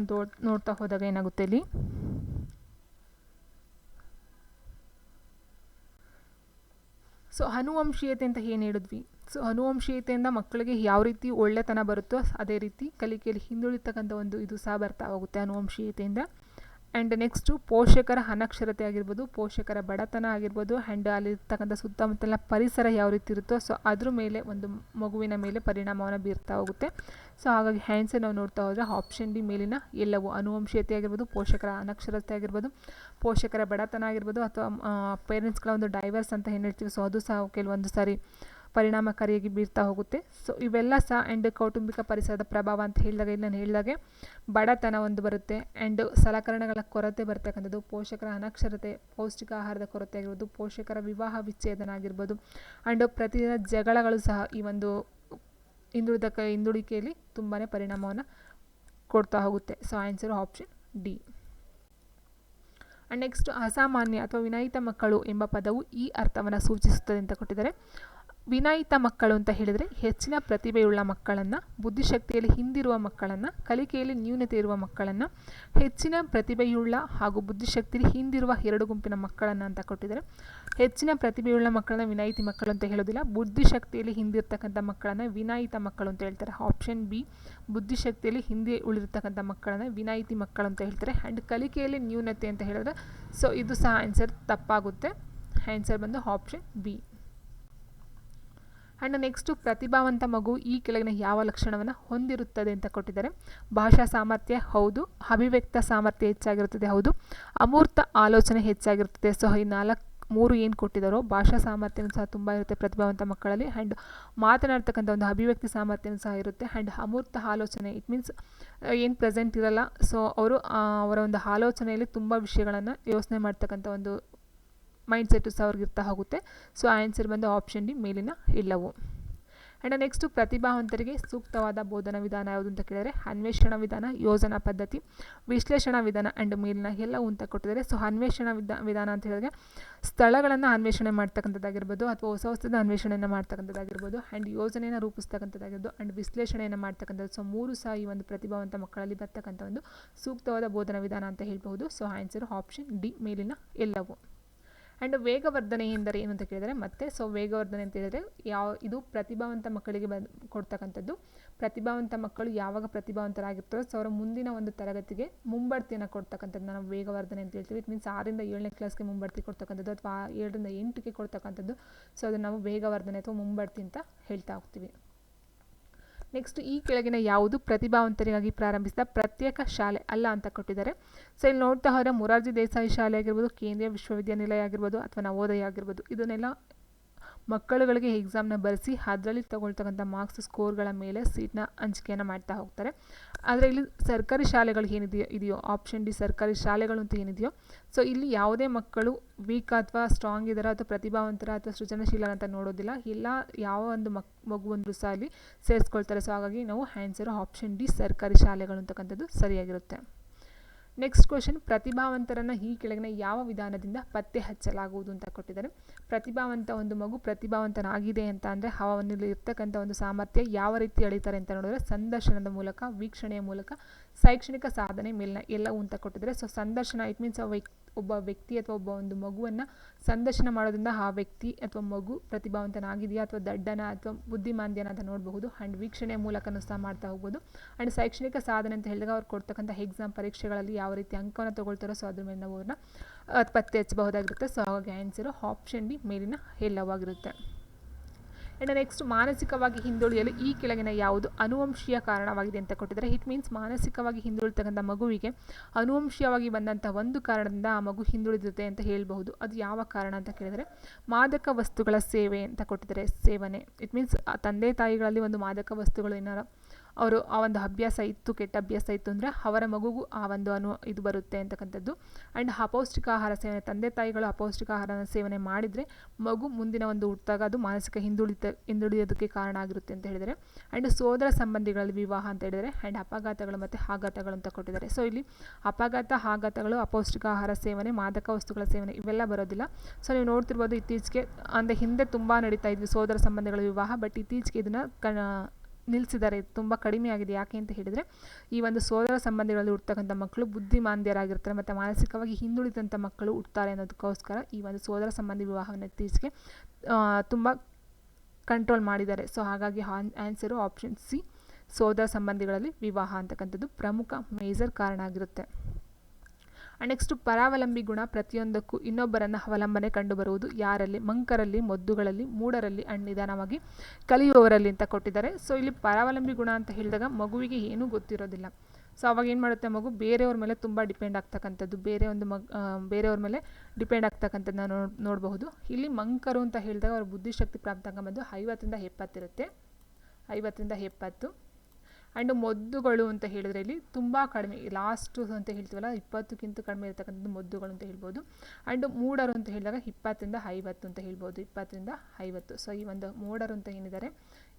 ನೋಡ್ತಾ ಹೋದಾಗ ಏನಾಗುತ್ತೆ ಇಲ್ಲಿ? ಸೊ ಅನುವಂಶೀಯತೆ ಅಂತ ಏನು ಹೇಳಿದ್ವಿ? ಸೊ ಅನುವಂಶೀಯತೆಯಿಂದ ಮಕ್ಕಳಿಗೆ ಯಾವ ರೀತಿ ಒಳ್ಳೆತನ ಬರುತ್ತೋ ಅದೇ ರೀತಿ ಕಲಿಕೆಯಲ್ಲಿ ಹಿಂದುಳಿತಕ್ಕಂಥ ಒಂದು ಇದು ಸಹ ಬರ್ತಾ ಹೋಗುತ್ತೆ ಅನುವಂಶೀಯತೆಯಿಂದ. ಆ್ಯಂಡ್ ನೆಕ್ಸ್ಟು ಪೋಷಕರ ಅನಕ್ಷರತೆ ಆಗಿರ್ಬೋದು, ಪೋಷಕರ ಬಡತನ ಆಗಿರ್ಬೋದು ಆ್ಯಂಡ್ ಅಲ್ಲಿರ್ತಕ್ಕಂಥ ಸುತ್ತಮುತ್ತಲಿನ ಪರಿಸರ ಯಾವ ರೀತಿ ಇರುತ್ತೋ ಸೊ ಅದ್ರ ಮೇಲೆ ಒಂದು ಮಗುವಿನ ಮೇಲೆ ಪರಿಣಾಮವನ್ನು ಬೀರ್ತಾ ಹೋಗುತ್ತೆ. ಸೊ ಹಾಗಾಗಿ ಹ್ಯಾಂಡ್ಸೆ ನಾವು ನೋಡ್ತಾ ಹೋದರೆ ಆಪ್ಷನ್ ಡಿ ಮೇಲಿನ ಎಲ್ಲವೂ ಅನುವಂಶೀಯತೆ ಆಗಿರ್ಬೋದು, ಪೋಷಕರ ಅನಕ್ಷರತೆ ಆಗಿರ್ಬೋದು, ಪೋಷಕರ ಬಡತನ ಆಗಿರ್ಬೋದು, ಅಥವಾ ಪೇರೆಂಟ್ಸ್ಗಳ ಒಂದು ಡೈವರ್ಸ್ ಅಂತ ಏನು ಹೇಳ್ತೀವಿ ಸೊ ಅದು ಸಹ ಕೆಲವೊಂದು ಸಾರಿ ಪರಿಣಾಮಕಾರಿಯಾಗಿ ಬೀರ್ತಾ ಹೋಗುತ್ತೆ. ಸೊ ಇವೆಲ್ಲ ಸಹ ಆ್ಯಂಡ್ ಕೌಟುಂಬಿಕ ಪರಿಸರದ ಪ್ರಭಾವ ಅಂತ ಹೇಳಿದಾಗ ಇದನ್ನು ನಾನು ಹೇಳಿದಾಗೆ, ಬಡತನ ಒಂದು ಬರುತ್ತೆ ಆ್ಯಂಡ್ ಸಲಕರಣೆಗಳ ಕೊರತೆ ಬರ್ತಕ್ಕಂಥದ್ದು, ಪೋಷಕರ ಅನಕ್ಷರತೆ, ಪೌಷ್ಟಿಕ ಆಹಾರದ ಕೊರತೆ ಆಗಿರ್ಬೋದು, ಪೋಷಕರ ವಿವಾಹ ವಿಚ್ಛೇದನ ಆಗಿರ್ಬೋದು ಆ್ಯಂಡ್ ಪ್ರತಿದಿನ ಜಗಳಗಳು ಸಹ ಈ ಒಂದು ಹಿಂದುಳಿದ ಕ ಹಿಂದುಳಿಕೆಯಲ್ಲಿ ತುಂಬಾ ಪರಿಣಾಮವನ್ನು ಕೊಡ್ತಾ ಹೋಗುತ್ತೆ. So answer option D and next ಅಸಾಮಾನ್ಯ ಅಥವಾ ವಿನಾಯಿತ ಮಕ್ಕಳು ಎಂಬ ಪದವು ಈ ಅರ್ಥವನ್ನು ಸೂಚಿಸುತ್ತದೆ ಅಂತ ಕೊಟ್ಟಿದ್ದಾರೆ. ವಿನಾಯಿತ ಮಕ್ಕಳು ಅಂತ ಹೇಳಿದರೆ ಹೆಚ್ಚಿನ ಪ್ರತಿಭೆಯುಳ್ಳ ಮಕ್ಕಳನ್ನು, ಬುದ್ಧಿಶಕ್ತಿಯಲ್ಲಿ ಹಿಂದಿರುವ ಮಕ್ಕಳನ್ನು, ಕಲಿಕೆಯಲ್ಲಿ ನ್ಯೂನತೆ ಇರುವ ಮಕ್ಕಳನ್ನು, ಹೆಚ್ಚಿನ ಪ್ರತಿಭೆಯುಳ್ಳ ಹಾಗೂ ಬುದ್ಧಿಶಕ್ತಿಯಲ್ಲಿ ಹಿಂದಿರುವ ಎರಡು ಗುಂಪಿನ ಮಕ್ಕಳನ್ನು ಅಂತ ಕೊಟ್ಟಿದ್ದಾರೆ. ಹೆಚ್ಚಿನ ಪ್ರತಿಭೆಯುಳ್ಳ ಮಕ್ಕಳನ್ನ ವಿನಾಯಿತಿ ಮಕ್ಕಳು ಅಂತ ಹೇಳೋದಿಲ್ಲ, ಬುದ್ಧಿಶಕ್ತಿಯಲ್ಲಿ ಹಿಂದಿರ್ತಕ್ಕಂಥ ಮಕ್ಕಳನ್ನು ವಿನಾಯಿತ ಮಕ್ಕಳು ಅಂತ ಹೇಳ್ತಾರೆ. ಆಪ್ಷನ್ ಬಿ, ಬುದ್ಧಿಶಕ್ತಿಯಲ್ಲಿ ಹಿಂದೆ ಉಳಿದಿರ್ತಕ್ಕಂಥ ಮಕ್ಕಳನ್ನು ವಿನಾಯಿತಿ ಮಕ್ಕಳು ಅಂತ ಹೇಳ್ತಾರೆ. ಆ್ಯಂಡ್ ಕಲಿಕೆಯಲ್ಲಿ ನ್ಯೂನತೆ ಅಂತ ಹೇಳಿದ್ರೆ ಸೊ ಇದು ಸಹ ಆನ್ಸರ್ ತಪ್ಪಾಗುತ್ತೆ. ಆನ್ಸರ್ ಬಂದು ಆಪ್ಷನ್ ಬಿ ಆ್ಯಂಡ್ ನೆಕ್ಸ್ಟು ಪ್ರತಿಭಾವಂತ ಮಗು ಈ ಕೆಳಗಿನ ಯಾವ ಲಕ್ಷಣವನ್ನು ಹೊಂದಿರುತ್ತದೆ ಅಂತ ಕೊಟ್ಟಿದ್ದಾರೆ. ಭಾಷಾ ಸಾಮರ್ಥ್ಯ ಹೌದು, ಅಭಿವ್ಯಕ್ತ ಸಾಮರ್ಥ್ಯ ಹೆಚ್ಚಾಗಿರುತ್ತದೆ ಹೌದು, ಅಮೂರ್ತ ಆಲೋಚನೆ ಹೆಚ್ಚಾಗಿರುತ್ತದೆ. ಸೊ ಈ ನಾಲ್ಕು, ಮೂರು ಏನು ಕೊಟ್ಟಿದ್ದಾರೋ, ಭಾಷಾ ಸಾಮರ್ಥ್ಯನೂ ಸಹ ತುಂಬ ಇರುತ್ತೆ ಪ್ರತಿಭಾವಂತ ಮಕ್ಕಳಲ್ಲಿ. ಆ್ಯಂಡ್ ಮಾತನಾಡ್ತಕ್ಕಂಥ ಒಂದು ಅಭಿವ್ಯಕ್ತಿ ಸಾಮರ್ಥ್ಯನೂ ಸಹ ಇರುತ್ತೆ. ಆ್ಯಂಡ್ ಅಮೂರ್ತ ಆಲೋಚನೆ ಇಟ್ ಮೀನ್ಸ್ ಏನು ಪ್ರೆಸೆಂಟ್ ಇರಲ್ಲ. ಸೊ ಅವರು ಅವರ ಒಂದು ಆಲೋಚನೆಯಲ್ಲಿ ತುಂಬ ವಿಷಯಗಳನ್ನು ಯೋಚನೆ ಮಾಡ್ತಕ್ಕಂಥ ಒಂದು ಮೈಂಡ್ ಸೆಟ್ಟು ಸಹ ಅವ್ರಿಗೆ ಇರ್ತಾ ಹೋಗುತ್ತೆ ಸೊ ಆನ್ಸರ್ ಬಂದು ಆಪ್ಷನ್ ಡಿ ಮೇಲಿನ ಇಲ್ಲವು ಆ್ಯಂಡ್ ನೆಕ್ಸ್ಟು ಪ್ರತಿಭಾವಂತರಿಗೆ ಸೂಕ್ತವಾದ ಬೋಧನಾ ವಿಧಾನ ಯಾವುದು ಅಂತ ಕೇಳಿದರೆ, ಅನ್ವೇಷಣಾ ವಿಧಾನ, ಯೋಜನಾ ಪದ್ಧತಿ, ವಿಶ್ಲೇಷಣಾ ವಿಧಾನ ಆ್ಯಂಡ್ ಮೇಲಿನ ಎಲ್ಲವೂ ಅಂತ ಕೊಟ್ಟಿದ್ದಾರೆ. ಸೊ ಅನ್ವೇಷಣಾ ವಿಧ, ವಿಧಾನ ಅಂತ ಹೇಳಿದ್ರೆ, ಸ್ಥಳಗಳನ್ನು ಅನ್ವೇಷಣೆ ಮಾಡ್ತಕ್ಕಂಥದ್ದಾಗಿರ್ಬೋದು ಅಥವಾ ಹೊಸ ಹೊಸದ ಅನ್ವೇಷಣೆಯನ್ನು ಮಾಡ್ತಕ್ಕಂಥದ್ದಾಗಿರ್ಬೋದು ಆ್ಯಂಡ್ ಯೋಜನೆಯನ್ನು ರೂಪಿಸ್ತಕ್ಕಂಥದ್ದಾಗಿರ್ಬೋದು ಆ್ಯಂಡ್ ವಿಶ್ಲೇಷಣೆಯನ್ನು ಮಾಡ್ತಕ್ಕಂಥದ್ದು. ಸೊ ಮೂರು ಸಹ ಈ ಒಂದು ಪ್ರತಿಭಾವಂತ ಮಕ್ಕಳಲ್ಲಿ ಬರ್ತಕ್ಕಂಥ ಒಂದು ಸೂಕ್ತವಾದ ಬೋಧನಾ ವಿಧಾನ ಅಂತ ಹೇಳ್ಬೋದು ಸೊ ಆನ್ಸರ್ ಆಪ್ಷನ್ ಡಿ ಮೇಲಿನ ಎಲ್ಲವೂ. ಆ್ಯಂಡ್ ವೇಗವರ್ಧನೆ ಎಂದರೆ ಏನು ಅಂತ ಕೇಳಿದರೆ ಮತ್ತೆ ಸೊ ವೇಗವರ್ಧನೆ ಅಂತ ಹೇಳಿದರೆ ಯಾವ, ಇದು ಪ್ರತಿಭಾವಂತ ಮಕ್ಕಳಿಗೆ ಬಂದು ಕೊಡ್ತಕ್ಕಂಥದ್ದು. ಪ್ರತಿಭಾವಂತ ಮಕ್ಕಳು ಯಾವಾಗ ಪ್ರತಿಭಾವಂತರಾಗಿರ್ತಾರೋ ಸೊ ಅವರ ಮುಂದಿನ ಒಂದು ತರಗತಿಗೆ ಮುಂಬಡ್ತಿಯನ್ನು ಕೊಡ್ತಕ್ಕಂಥದ್ದು. ನಾವು ವೇಗವರ್ಧನೆ ಅಂತ ಹೇಳ್ತೀವಿ. ಇಟ್ ಮೀನ್ಸ್ ಆರಿಂದ ಏಳನೇ ಕ್ಲಾಸ್ಗೆ ಮುಂಬಡ್ತಿ ಕೊಡ್ತಕ್ಕಂಥದ್ದು ಅಥವಾ ಏಳರಿಂದ ಎಂಟಕ್ಕೆ ಕೊಡ್ತಕ್ಕಂಥದ್ದು. ಸೊ ಅದನ್ನು ನಾವು ವೇಗವರ್ಧನೆ ಅಥವಾ ಮುಂಬಡ್ತಿ ಅಂತ ಹೇಳ್ತಾ ಹೋಗ್ತೀವಿ. ನೆಕ್ಸ್ಟ್ ಈ ಕೆಳಗಿನ ಯಾವುದು ಪ್ರತಿಭಾವಂತರಿಗಾಗಿ ಪ್ರಾರಂಭಿಸಿದ ಪ್ರತ್ಯೇಕ ಶಾಲೆ ಅಲ್ಲ ಅಂತ ಕೊಟ್ಟಿದ್ದಾರೆ. ಸೊ ಇಲ್ಲಿ ನೋಡ್ತಾ ಹೋದರೆ ಮೊರಾರ್ಜಿ ದೇಸಾಯಿ ಶಾಲೆ ಆಗಿರ್ಬೋದು, ಕೇಂದ್ರೀಯ ವಿಶ್ವವಿದ್ಯಾನಿಲಯ ಆಗಿರ್ಬೋದು ಅಥವಾ ನವೋದಯ ಆಗಿರ್ಬೋದು, ಇದನ್ನೆಲ್ಲ ಮಕ್ಕಳುಗಳಿಗೆ ಎಕ್ಸಾಮ್ನ ಬರೆಸಿ ಅದರಲ್ಲಿ ತಗೊಳ್ತಕ್ಕಂಥ ಮಾರ್ಕ್ಸ್ ಸ್ಕೋರ್ಗಳ ಮೇಲೆ ಸೀಟ್ನ ಹಂಚಿಕೆಯನ್ನು ಮಾಡ್ತಾ ಹೋಗ್ತಾರೆ. ಆದರೆ ಇಲ್ಲಿ ಸರ್ಕಾರಿ ಶಾಲೆಗಳು ಏನಿದೆಯೋ, ಇದೆಯೋ ಆಪ್ಷನ್ ಡಿ ಸರ್ಕಾರಿ ಶಾಲೆಗಳು ಅಂತ ಏನಿದೆಯೋ ಸೊ ಇಲ್ಲಿ ಯಾವುದೇ ಮಕ್ಕಳು ವೀಕ್ ಅಥವಾ ಸ್ಟ್ರಾಂಗ್ ಇದ್ದಾರ ಅಥವಾ ಪ್ರತಿಭಾವಂತರ ಅಥವಾ ಸೃಜನಶೀಲ ಅಂತ ನೋಡೋದಿಲ್ಲ. ಎಲ್ಲ ಯಾವ ಒಂದು ಮಕ್ ಮಗುವೊಂದು ಸಹ ಅಲ್ಲಿ ಸೇರಿಸ್ಕೊಳ್ತಾರೆ. ಸೊ ಹಾಗಾಗಿ ನಾವು ಆನ್ಸರು ಆಪ್ಷನ್ ಡಿ ಸರ್ಕಾರಿ ಶಾಲೆಗಳು ಅಂತಕ್ಕಂಥದ್ದು ಸರಿಯಾಗಿರುತ್ತೆ. ನೆಕ್ಸ್ಟ್ ಕ್ವೆಶನ್ ಪ್ರತಿಭಾವಂತರನ್ನು ಈ ಕೆಳಗಿನ ಯಾವ ವಿಧಾನದಿಂದ ಪತ್ತೆ ಹಚ್ಚಲಾಗುವುದು ಅಂತ ಕೊಟ್ಟಿದ್ದಾರೆ. ಪ್ರತಿಭಾವಂತ ಒಂದು ಮಗು ಪ್ರತಿಭಾವಂತನಾಗಿದೆ ಅಂತ ಅಂದರೆ ಅವನಲ್ಲಿ ಇರ್ತಕ್ಕಂಥ ಒಂದು ಸಾಮರ್ಥ್ಯ ಯಾವ ರೀತಿ ಅಳಿತಾರೆ ಅಂತ ನೋಡಿದ್ರೆ ಸಂದರ್ಶನದ ಮೂಲಕ, ವೀಕ್ಷಣೆಯ ಮೂಲಕ ಶೈಕ್ಷಣಿಕ ಸಾಧನೆ ಮೇಲಿನ ಎಲ್ಲವೂ ಅಂತ ಕೊಟ್ಟಿದ್ದಾರೆ. ಸೊ ಸಂದರ್ಶನ ಇಟ್ ಮೀನ್ಸ್ ಒಬ್ಬ ವ್ಯಕ್ತಿ ಅಥವಾ ಒಬ್ಬ ಒಂದು ಮಗುವನ್ನು ಸಂದರ್ಶನ ಮಾಡೋದ್ರಿಂದ ಆ ವ್ಯಕ್ತಿ ಅಥವಾ ಮಗು ಪ್ರತಿಭಾವಂತನಾಗಿದೆಯಾ ಅಥವಾ ದಡ್ಡನ ಅಥವಾ ಬುದ್ಧಿಮಾಂದ್ಯನ ಅಂತ ನೋಡಬಹುದು. ಆ್ಯಂಡ್ ವೀಕ್ಷಣೆ ಮೂಲಕನೂ ಸಹ ಮಾಡ್ತಾ ಹೋಗ್ಬೋದು. ಆ್ಯಂಡ್ ಶೈಕ್ಷಣಿಕ ಸಾಧನೆ ಅಂತ ಹೇಳಿದಾಗ ಅವ್ರು ಕೊಡ್ತಕ್ಕಂಥ ಎಕ್ಸಾಮ್ ಪರೀಕ್ಷೆಗಳಲ್ಲಿ ಯಾವ ರೀತಿ ಅಂಕವನ್ನು ತೊಗೊಳ್ತಾರೋ ಸೊ ಅದ್ರ ಮೇಲೆ ನಾವು ಅವ್ರನ್ನ ಪತ್ತೆ ಹಚ್ಚಬಹುದಾಗಿರುತ್ತೆ. ಸೊ ಹಾಗಾಗಿ ಆನ್ಸರು ಆಪ್ಷನ್ ಡಿ ಮೇಲಿನ ಎಲ್ಲವಾಗಿರುತ್ತೆ. ಆ್ಯಂಡ್ ನೆಕ್ಸ್ಟ್ ಮಾನಸಿಕವಾಗಿ ಹಿಂದುಳಿಯಲು ಈ ಕೆಳಗಿನ ಯಾವುದು ಅನುವಂಶೀಯ ಕಾರಣವಾಗಿದೆ ಅಂತ ಕೊಟ್ಟಿದ್ದಾರೆ. ಇಟ್ ಮೀನ್ಸ್ ಮಾನಸಿಕವಾಗಿ ಹಿಂದುಳಿತಕ್ಕಂಥ ಮಗುವಿಗೆ ಅನುವಂಶೀಯವಾಗಿ ಬಂದಂಥ ಒಂದು ಕಾರಣದಿಂದ ಆ ಮಗು ಹಿಂದುಳಿದಿರುತ್ತೆ ಅಂತ ಹೇಳಬಹುದು. ಅದು ಯಾವ ಕಾರಣ ಅಂತ ಕೇಳಿದರೆ, ಮಾದಕ ವಸ್ತುಗಳ ಸೇವೆ ಅಂತ ಕೊಟ್ಟಿದ್ದಾರೆ. ಸೇವನೆ. ಇಟ್ ಮೀನ್ಸ್ ತಂದೆ ತಾಯಿಗಳಲ್ಲಿ ಒಂದು ಮಾದಕ ವಸ್ತುಗಳು ಏನಾರ ಅವರು ಆ ಒಂದು ಅಭ್ಯಾಸ ಇತ್ತು, ಕೆಟ್ಟ ಅಭ್ಯಾಸ ಇತ್ತು ಅಂದರೆ ಅವರ ಮಗುಗೂ ಆ ಒಂದು ಅನು, ಇದು ಬರುತ್ತೆ ಅಂತಕ್ಕಂಥದ್ದು. ಆ್ಯಂಡ್ ಅಪೌಷ್ಟಿಕ ಆಹಾರ ಸೇವನೆ, ತಂದೆ ತಾಯಿಗಳು ಅಪೌಷ್ಟಿಕ ಆಹಾರನ ಸೇವನೆ ಮಾಡಿದರೆ ಮಗು ಮುಂದಿನ ಒಂದು ಹುಟ್ಟಾಗ ಅದು ಮಾನಸಿಕ ಹಿಂದುಳಿತ, ಹಿಂದುಳಿಯೋದಕ್ಕೆ ಕಾರಣ ಆಗಿರುತ್ತೆ ಅಂತ ಹೇಳಿದರೆ ಆ್ಯಂಡ್ ಸೋದರ ಸಂಬಂಧಿಗಳಲ್ಲಿ ವಿವಾಹ ಅಂತ ಹೇಳಿದರೆ ಆ್ಯಂಡ್ ಅಪಘಾತಗಳು ಮತ್ತು ಆಘಾತಗಳು ಅಂತ ಕೊಟ್ಟಿದ್ದಾರೆ. ಸೊ ಇಲ್ಲಿ ಅಪಘಾತ, ಆಘಾತಗಳು, ಅಪೌಷ್ಟಿಕ ಆಹಾರ ಸೇವನೆ, ಮಾದಕ ವಸ್ತುಗಳ ಸೇವನೆ ಇವೆಲ್ಲ ಬರೋದಿಲ್ಲ. ಸೊ ನೀವು ನೋಡ್ತಿರ್ಬೋದು ಇತ್ತೀಚೆಗೆ, ಅಂದರೆ ಹಿಂದೆ ತುಂಬ ನಡೀತಾ ಇದ್ವಿ ಸೋದರ ಸಂಬಂಧಗಳ ವಿವಾಹ ಬಟ್ ಇತ್ತೀಚೆಗೆ ಇದನ್ನು ಕ ನಿಲ್ಲಿಸಿದ್ದಾರೆ ತುಂಬ ಕಡಿಮೆ ಆಗಿದೆ. ಯಾಕೆ ಅಂತ ಹೇಳಿದರೆ, ಈ ಒಂದು ಸೋದರ ಸಂಬಂಧಿಗಳಲ್ಲಿ ಹುಡ್ತಕ್ಕಂಥ ಮಕ್ಕಳು ಬುದ್ಧಿಮಾಂದ್ಯರಾಗಿರ್ತಾರೆ, ಮತ್ತು ಮಾನಸಿಕವಾಗಿ ಹಿಂದುಳಿದಂಥ ಮಕ್ಕಳು ಹುಡ್ತಾರೆ ಅನ್ನೋದಕ್ಕೋಸ್ಕರ ಈ ಒಂದು ಸೋದರ ಸಂಬಂಧಿ ವಿವಾಹವನ್ನು ಇತ್ತೀಚೆಗೆ ತುಂಬ ಕಂಟ್ರೋಲ್ ಮಾಡಿದ್ದಾರೆ. ಸೊ ಹಾಗಾಗಿ ಆನ್ಸರು ಆಪ್ಷನ್ ಸಿ ಸೋದರ ಸಂಬಂಧಿಗಳಲ್ಲಿ ವಿವಾಹ ಅಂತಕ್ಕಂಥದ್ದು ಪ್ರಮುಖ ಮೇಜರ್ ಕಾರಣ ಆಗಿರುತ್ತೆ. ನೆಕ್ಸ್ಟ್ ಪರಾವಲಂಬಿ ಗುಣ ಪ್ರತಿಯೊಂದಕ್ಕೂ ಇನ್ನೊಬ್ಬರನ್ನು ಅವಲಂಬನೆ ಕಂಡುಬರುವುದು ಯಾರಲ್ಲಿ? ಮಂಕರಲ್ಲಿ, ಮೊದ್ದುಗಳಲ್ಲಿ, ಮೂಡರಲ್ಲಿ ಆ್ಯಂಡ್ ನಿಧಾನವಾಗಿ ಕಲಿಯುವವರಲ್ಲಿ ಅಂತ ಕೊಟ್ಟಿದ್ದಾರೆ. ಸೊ ಇಲ್ಲಿ ಪರಾವಲಂಬಿ ಗುಣ ಅಂತ ಹೇಳಿದಾಗ ಮಗುವಿಗೆ ಏನೂ ಗೊತ್ತಿರೋದಿಲ್ಲ. ಸೊ ಅವಾಗ ಏನು ಮಾಡುತ್ತೆ ಮಗು? ಬೇರೆಯವ್ರ ಮೇಲೆ ತುಂಬ ಡಿಪೆಂಡ್ ಆಗ್ತಕ್ಕಂಥದ್ದು. ಬೇರೆ ಒಂದು ಮಗ ಬೇರೆಯವ್ರ ಮೇಲೆ ಡಿಪೆಂಡ್ ಆಗ್ತಕ್ಕಂಥದ್ದನ್ನ ನೋ, ನೋಡಬಹುದು. ಇಲ್ಲಿ ಮಂಕರು ಅಂತ ಹೇಳಿದಾಗ ಅವ್ರ ಬುದ್ಧಿಶಕ್ತಿ ಪ್ರಾಪ್ತಾಂಗ ಬಂದು ಐವತ್ತರಿಂದ ಎಪ್ಪತ್ತಿರುತ್ತೆ. ಐವತ್ತರಿಂದ ಎಪ್ಪತ್ತು. ಆ್ಯಂಡ್ ಮದ್ದುಗಳು ಅಂತ ಹೇಳಿದ್ರೆ ಇಲ್ಲಿ ತುಂಬ ಕಡಿಮೆ ಲಾಸ್ಟು ಅಂತ ಹೇಳ್ತೀವಲ್ಲ, ಇಪ್ಪತ್ತಕ್ಕಿಂತ ಕಡಿಮೆ ಇರತಕ್ಕಂಥದ್ದು ಮದ್ದುಗಳು ಅಂತ ಹೇಳ್ಬೋದು. ಆ್ಯಂಡ್ ಮೂಡರು ಅಂತ ಹೇಳಿದಾಗ ಇಪ್ಪತ್ತರಿಂದ ಐವತ್ತು ಅಂತ ಹೇಳ್ಬೋದು, ಇಪ್ಪತ್ತರಿಂದ ಐವತ್ತು. ಸೊ ಈ ಒಂದು ಮೂಡರು ಅಂತ ಏನಿದ್ದಾರೆ,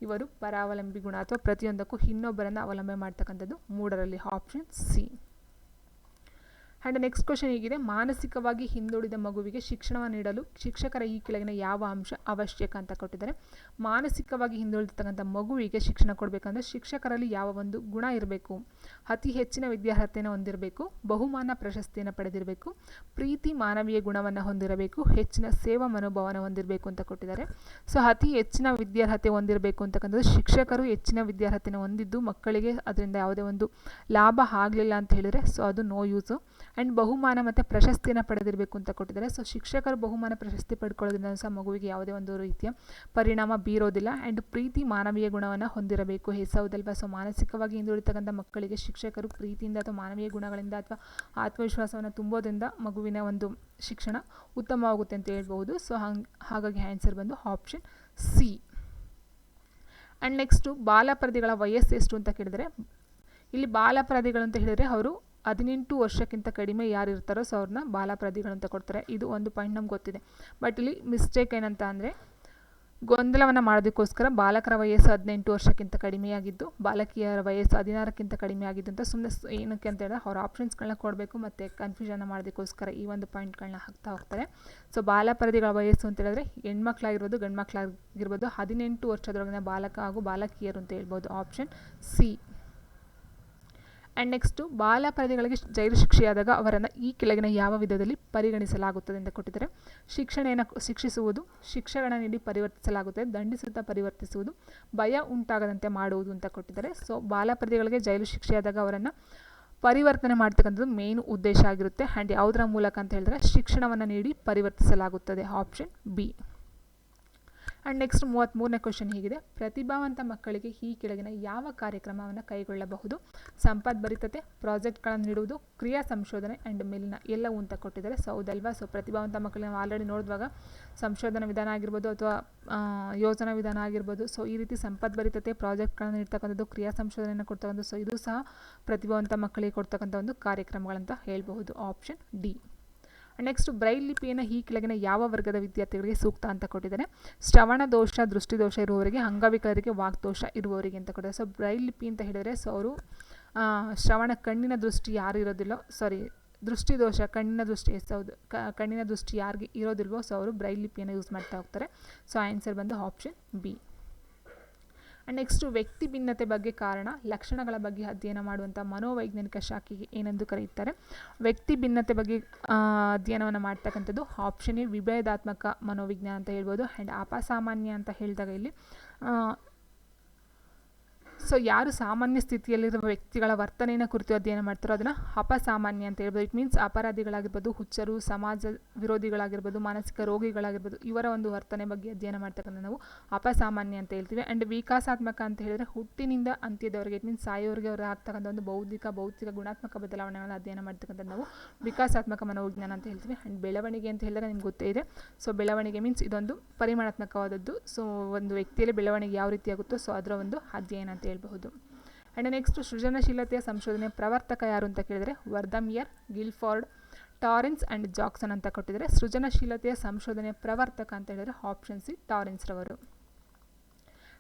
ಇವರು ಪರಾವಲಂಬಿ ಗುಣ ಅಥವಾ ಪ್ರತಿಯೊಂದಕ್ಕೂ ಇನ್ನೊಬ್ಬರನ್ನು ಅವಲಂಬನೆ ಮಾಡ್ತಕ್ಕಂಥದ್ದು ಮೂಡರಲ್ಲಿ option C and next question ಹೇಗಿದೆ ಮಾನಸಿಕವಾಗಿ ಹಿಂದುಳಿದ ಮಗುವಿಗೆ ಶಿಕ್ಷಣವನ್ನು ನೀಡಲು ಶಿಕ್ಷಕರ ಈ ಕೆಳಗಿನ ಯಾವ ಅಂಶ ಅವಶ್ಯಕ ಅಂತ ಕೊಟ್ಟಿದ್ದಾರೆ. ಮಾನಸಿಕವಾಗಿ ಹಿಂದುಳಿದಿರ್ತಕ್ಕಂಥ ಮಗುವಿಗೆ ಶಿಕ್ಷಣ ಕೊಡಬೇಕಂದ್ರೆ ಶಿಕ್ಷಕರಲ್ಲಿ ಯಾವ ಒಂದು ಗುಣ ಇರಬೇಕು? ಅತಿ ಹೆಚ್ಚಿನ ವಿದ್ಯಾರ್ಹತೆಯನ್ನು ಹೊಂದಿರಬೇಕು, ಬಹುಮಾನ ಪ್ರಶಸ್ತಿಯನ್ನು ಪಡೆದಿರಬೇಕು, ಪ್ರೀತಿ ಮಾನವೀಯ ಗುಣವನ್ನು ಹೊಂದಿರಬೇಕು, ಹೆಚ್ಚಿನ ಸೇವಾ ಮನೋಭಾವನ ಹೊಂದಿರಬೇಕು ಅಂತ ಕೊಟ್ಟಿದ್ದಾರೆ. ಸೊ ಅತಿ ಹೆಚ್ಚಿನ ವಿದ್ಯಾರ್ಹತೆ ಹೊಂದಿರಬೇಕು ಅಂತಕ್ಕಂಥದ್ದು ಶಿಕ್ಷಕರು ಹೆಚ್ಚಿನ ವಿದ್ಯಾರ್ಹತೆಯನ್ನು ಹೊಂದಿದ್ದು ಮಕ್ಕಳಿಗೆ ಅದರಿಂದ ಯಾವುದೇ ಒಂದು ಲಾಭ ಆಗಲಿಲ್ಲ ಅಂತ ಹೇಳಿದರೆ ಸೊ ಅದು ನೋ ಯೂಸು ಆ್ಯಂಡ್ ಬಹುಮಾನ ಮತ್ತು ಪ್ರಶಸ್ತಿಯನ್ನು ಪಡೆದಿರಬೇಕು ಅಂತ ಕೊಟ್ಟಿದ್ದಾರೆ. ಸೊ ಶಿಕ್ಷಕರು ಬಹುಮಾನ ಪ್ರಶಸ್ತಿ ಪಡ್ಕೊಳ್ಳೋದ್ರಿಂದ ಸಹ ಮಗುವಿಗೆ ಯಾವುದೇ ಒಂದು ರೀತಿಯ ಪರಿಣಾಮ ಬೀರೋದಿಲ್ಲ. ಆ್ಯಂಡ್ ಪ್ರೀತಿ ಮಾನವೀಯ ಗುಣವನ್ನು ಹೊಂದಿರಬೇಕು. ಹೆಸೌದಲ್ವಾ? ಸೊ ಮಾನಸಿಕವಾಗಿ ಹಿಂದುಳಿತಕ್ಕಂಥ ಮಕ್ಕಳಿಗೆ ಶಿಕ್ಷಕರು ಪ್ರೀತಿಯಿಂದ ಅಥವಾ ಮಾನವೀಯ ಗುಣಗಳಿಂದ ಅಥವಾ ಆತ್ಮವಿಶ್ವಾಸವನ್ನು ತುಂಬೋದ್ರಿಂದ ಮಗುವಿನ ಒಂದು ಶಿಕ್ಷಣ ಉತ್ತಮವಾಗುತ್ತೆ ಅಂತ ಹೇಳ್ಬೋದು ಸೊ ಹಂಗೆ, ಹಾಗಾಗಿ ಆನ್ಸರ್ ಬಂದು ಆಪ್ಷನ್ ಸಿ. ಆ್ಯಂಡ್ ನೆಕ್ಸ್ಟು ಬಾಲಪರದಿಗಳ ವಯಸ್ಸು ಎಷ್ಟು ಅಂತ ಕೇಳಿದರೆ, ಇಲ್ಲಿ ಬಾಲಪರದಿಗಳು ಅಂತ ಹೇಳಿದರೆ ಅವರು ಹದಿನೆಂಟು ವರ್ಷಕ್ಕಿಂತ ಕಡಿಮೆ ಯಾರು ಇರ್ತಾರೋ ಸೊ ಅವ್ರನ್ನ ಅಂತ ಕೊಡ್ತಾರೆ ಇದು ಒಂದು ಪಾಯಿಂಟ್ ನಮ್ಗೆ ಗೊತ್ತಿದೆ. ಬಟ್ ಇಲ್ಲಿ ಮಿಸ್ಟೇಕ್ ಏನಂತ ಅಂದರೆ, ಗೊಂದಲವನ್ನು ಮಾಡೋದಕ್ಕೋಸ್ಕರ ಬಾಲಕರ ವಯಸ್ಸು ಹದಿನೆಂಟು ವರ್ಷಕ್ಕಿಂತ ಕಡಿಮೆಯಾಗಿದ್ದು, ಬಾಲಕಿಯರ ವಯಸ್ಸು ಹದಿನಾರಕ್ಕಿಂತ ಕಡಿಮೆ ಆಗಿದ್ದು ಅಂತ ಸುಮ್ಮನೆ ಏನಕ್ಕೆ ಅಂತ ಹೇಳಿದ್ರೆ ಅವ್ರ ಆಪ್ಷನ್ಸ್ಗಳನ್ನ ಕೊಡಬೇಕು ಮತ್ತು ಕನ್ಫ್ಯೂಷನ್ ಮಾಡೋದಕ್ಕೋಸ್ಕರ ಈ ಒಂದು ಪಾಯಿಂಟ್ಗಳನ್ನ ಹಾಕ್ತಾ ಹೋಗ್ತಾರೆ. ಸೊ ಬಾಲಪರದಿಗಳ ವಯಸ್ಸು ಅಂತ ಹೇಳಿದ್ರೆ ಹೆಣ್ಮಕ್ಳಾಗಿರ್ಬೋದು ಗಂಡು ಮಕ್ಕಳಾಗಿರ್ಬೋದು ಹದಿನೆಂಟು ವರ್ಷದೊಳಗಿನ ಬಾಲಕ ಹಾಗೂ ಬಾಲಕಿಯರು ಅಂತ ಹೇಳ್ಬೋದು. ಆಪ್ಷನ್ ಸಿ ಆ್ಯಂಡ್ ನೆಕ್ಸ್ಟು ಬಾಲಾಪರಾಧಿಗಳಿಗೆ ಜೈಲು ಶಿಕ್ಷೆಯಾದಾಗ ಅವರನ್ನು ಈ ಕೆಳಗಿನ ಯಾವ ವಿಧದಲ್ಲಿ ಪರಿಗಣಿಸಲಾಗುತ್ತದೆ ಅಂತ ಕೊಟ್ಟಿದ್ದಾರೆ. ಶಿಕ್ಷಣೆಯನ್ನು ಶಿಕ್ಷಿಸುವುದು ಶಿಕ್ಷೆಗಳನ್ನು ನೀಡಿ ಪರಿವರ್ತಿಸಲಾಗುತ್ತದೆ, ದಂಡಿಸುತ್ತಾ ಪರಿವರ್ತಿಸುವುದು, ಭಯ ಉಂಟಾಗದಂತೆ ಮಾಡುವುದು ಅಂತ ಕೊಟ್ಟಿದ್ದಾರೆ. ಸೊ ಬಾಲಾಪರಾಧಿಗಳಿಗೆ ಜೈಲು ಶಿಕ್ಷೆಯಾದಾಗ ಅವರನ್ನು ಪರಿವರ್ತನೆ ಮಾಡ್ತಕ್ಕಂಥದ್ದು ಮೇನ್ ಉದ್ದೇಶ ಆಗಿರುತ್ತೆ. ಆ್ಯಂಡ್ ಯಾವುದರ ಮೂಲಕ ಅಂತ ಹೇಳಿದ್ರೆ ಶಿಕ್ಷಣವನ್ನು ನೀಡಿ ಪರಿವರ್ತಿಸಲಾಗುತ್ತದೆ. ಆಪ್ಷನ್ ಬಿ ಆ್ಯಂಡ್ ನೆಕ್ಸ್ಟ್ ಮೂವತ್ತ್ಮೂರನೇ ಕ್ವಶನ್ ಹೀಗಿದೆ. ಪ್ರತಿಭಾವಂತ ಮಕ್ಕಳಿಗೆ ಈ ಕೆಳಗಿನ ಯಾವ ಕಾರ್ಯಕ್ರಮವನ್ನು ಕೈಗೊಳ್ಳಬಹುದು? ಸಂಪದ್ಭರಿತತೆ ಪ್ರಾಜೆಕ್ಟ್ಗಳನ್ನು ನೀಡುವುದು, ಕ್ರಿಯಾ ಸಂಶೋಧನೆ ಆ್ಯಂಡ್ ಮೇಲಿನ ಎಲ್ಲವೂ ಅಂತ ಕೊಟ್ಟಿದ್ದಾರೆ. ಸೊ ಹೌದಲ್ವಾ? ಸೊ ಪ್ರತಿಭಾವಂತ ಮಕ್ಕಳಿಗೆ ನಾವು ಆಲ್ರೆಡಿ ನೋಡಿದಾಗ ಸಂಶೋಧನಾ ವಿಧಾನ ಆಗಿರ್ಬೋದು ಅಥವಾ ಯೋಜನಾ ವಿಧಾನ ಆಗಿರ್ಬೋದು. ಸೊ ಈ ರೀತಿ ಸಂಪದ್ಭರಿತತೆ ಪ್ರಾಜೆಕ್ಟ್ಗಳನ್ನು ನೀಡ್ತಕ್ಕಂಥದ್ದು, ಕ್ರಿಯಾ ಸಂಶೋಧನೆಯನ್ನು ಕೊಡ್ತಕ್ಕಂಥದ್ದು ಸೊ ಇದು ಸಹ ಪ್ರತಿಭಾವಂತ ಮಕ್ಕಳಿಗೆ ಕೊಡ್ತಕ್ಕಂಥ ಒಂದು ಕಾರ್ಯಕ್ರಮಗಳಂತ ಹೇಳಬಹುದು. ಆಪ್ಷನ್ ಡಿ ನೆಕ್ಸ್ಟ್ ಬ್ರೈಲ್ ಲಿಪಿಯನ್ನು ಈ ಕೆಳಗಿನ ಯಾವ ವರ್ಗದ ವಿದ್ಯಾರ್ಥಿಗಳಿಗೆ ಸೂಕ್ತ ಅಂತ ಕೊಟ್ಟಿದ್ದಾರೆ ಶ್ರವಣ ದೋಷ ದೃಷ್ಟಿದೋಷ ಇರುವವರಿಗೆ, ಅಂಗವಿಕಲರಿಗೆ ವಾಗ್ದೋಷ ಇರುವವರಿಗೆ ಅಂತ ಕೊಟ್ಟಿದ್ದಾರೆ. ಸೊ ಬ್ರೈಲ್ ಲಿಪಿ ಅಂತ ಹೇಳಿದರೆ ಸೊ ಅವರು ಶ್ರವಣ ಕಣ್ಣಿನ ದೃಷ್ಟಿ ಯಾರು ಇರೋದಿಲ್ಲೋ ಸಾರಿ ದೃಷ್ಟಿದೋಷ ಕಣ್ಣಿನ ದೃಷ್ಟಿ ಸೌದು ಹೌದು ಕಣ್ಣಿನ ದೃಷ್ಟಿ ಯಾರಿಗೆ ಇರೋದಿಲ್ವೋ ಸೊ ಅವರು ಬ್ರೈಲ್ ಲಿಪಿಯನ್ನು ಯೂಸ್ ಮಾಡ್ತಾ ಹೋಗ್ತಾರೆ. ಸೊ ಆನ್ಸರ್ ಬಂದು ಆಪ್ಷನ್ ಬಿ ಆ್ಯಂಡ್ ನೆಕ್ಸ್ಟು ವ್ಯಕ್ತಿ ಭಿನ್ನತೆ ಬಗ್ಗೆ ಕಾರಣ, ಲಕ್ಷಣಗಳ ಬಗ್ಗೆ ಅಧ್ಯಯನ ಮಾಡುವಂಥ ಮನೋವೈಜ್ಞಾನಿಕ ಶಾಖೆಗೆ ಏನೆಂದು ಕರೆಯುತ್ತಾರೆ. ವ್ಯಕ್ತಿ ಭಿನ್ನತೆ ಬಗ್ಗೆ ಅಧ್ಯಯನವನ್ನು ಮಾಡ್ತಕ್ಕಂಥದ್ದು ಆಪ್ಷನ್ ಎ ವಿಭೇದಾತ್ಮಕ ಮನೋವಿಜ್ಞಾನ ಅಂತ ಹೇಳ್ಬೋದು. ಆ್ಯಂಡ್ ಅಪಸಾಮಾನ್ಯ ಅಂತ ಹೇಳಿದಾಗ ಇಲ್ಲಿ ಸೊ ಯಾರು ಸಾಮಾನ್ಯ ಸ್ಥಿತಿಯಲ್ಲಿರುವ ವ್ಯಕ್ತಿಗಳ ವರ್ತನೆಯನ್ನು ಕುರಿತು ಅಧ್ಯಯನ ಮಾಡ್ತಾರೋ ಅದನ್ನು ಅಪಸಾಮಾನ್ಯ ಅಂತ ಹೇಳ್ಬೋದು. ಇಟ್ ಮೀನ್ಸ್ ಅಪರಾಧಿಗಳಾಗಿರ್ಬೋದು, ಹುಚ್ಚರು, ಸಮಾಜ ವಿರೋಧಿಗಳಾಗಿರ್ಬೋದು, ಮಾನಸಿಕ ರೋಗಿಗಳಾಗಿರ್ಬೋದು, ಇವರ ಒಂದು ವರ್ತನೆ ಬಗ್ಗೆ ಅಧ್ಯಯನ ಮಾಡ್ತಕ್ಕಂಥ ನಾವು ಅಪಸಾಮಾನ್ಯ ಅಂತ ಹೇಳ್ತೀವಿ. ಆ್ಯಂಡ್ ವಿಕಾಸಾತ್ಮಕ ಅಂತ ಹೇಳಿದರೆ ಹುಟ್ಟಿನಿಂದ ಅಂತ್ಯದವರೆಗೆ ಇಟ್ ಮೀನ್ಸ್ ಸಾಯೋರಿಗೆ ಅವರು ಆಗ್ತಕ್ಕಂಥ ಒಂದು ಬೌದ್ಧಿಕ, ಭೌತಿಕ, ಗುಣಾತ್ಮಕ ಬದಲಾವಣೆಗಳನ್ನು ಅಧ್ಯಯನ ಮಾಡ್ತಕ್ಕಂಥ ನಾವು ವಿಕಾಸಾತ್ಮಕ ಮನೋವಿಜ್ಞಾನ ಅಂತ ಹೇಳ್ತೀವಿ. ಆ್ಯಂಡ್ ಬೆಳವಣಿಗೆ ಅಂತ ಹೇಳಿದ್ರೆ ನಿಮ್ಗೆ ಗೊತ್ತೇ ಇದೆ. ಸೊ ಬೆಳವಣಿಗೆ ಮೀನ್ಸ್ ಇದೊಂದು ಪರಿಮಾಣಾತ್ಮಕವಾದದ್ದು. ಸೊ ಒಂದು ವ್ಯಕ್ತಿಯಲ್ಲಿ ಬೆಳವಣಿಗೆ ಯಾವ ರೀತಿ ಆಗುತ್ತೋ ಸೊ ಅದರ ಒಂದು ಅಧ್ಯಯನ ಅಂತ ಹೇಳ್ಬಹುದು ಆ್ಯಂಡ್ ನೆಕ್ಸ್ಟ್ ಸೃಜನಶೀಲತೆಯ ಸಂಶೋಧನೆ ಪ್ರವರ್ತಕ ಯಾರು ಅಂತ ಕೇಳಿದರೆ Wertheimer, Guilford, Torrance and Jackson ಅಂತ ಕೊಟ್ಟಿದ್ದಾರೆ. ಸೃಜನಶೀಲತೆಯ ಸಂಶೋಧನೆ ಪ್ರವರ್ತಕ ಅಂತ ಹೇಳಿದರೆ ಆಪ್ಷನ್ ಸಿ ಟಾರೆನ್ಸ್ ರವರು.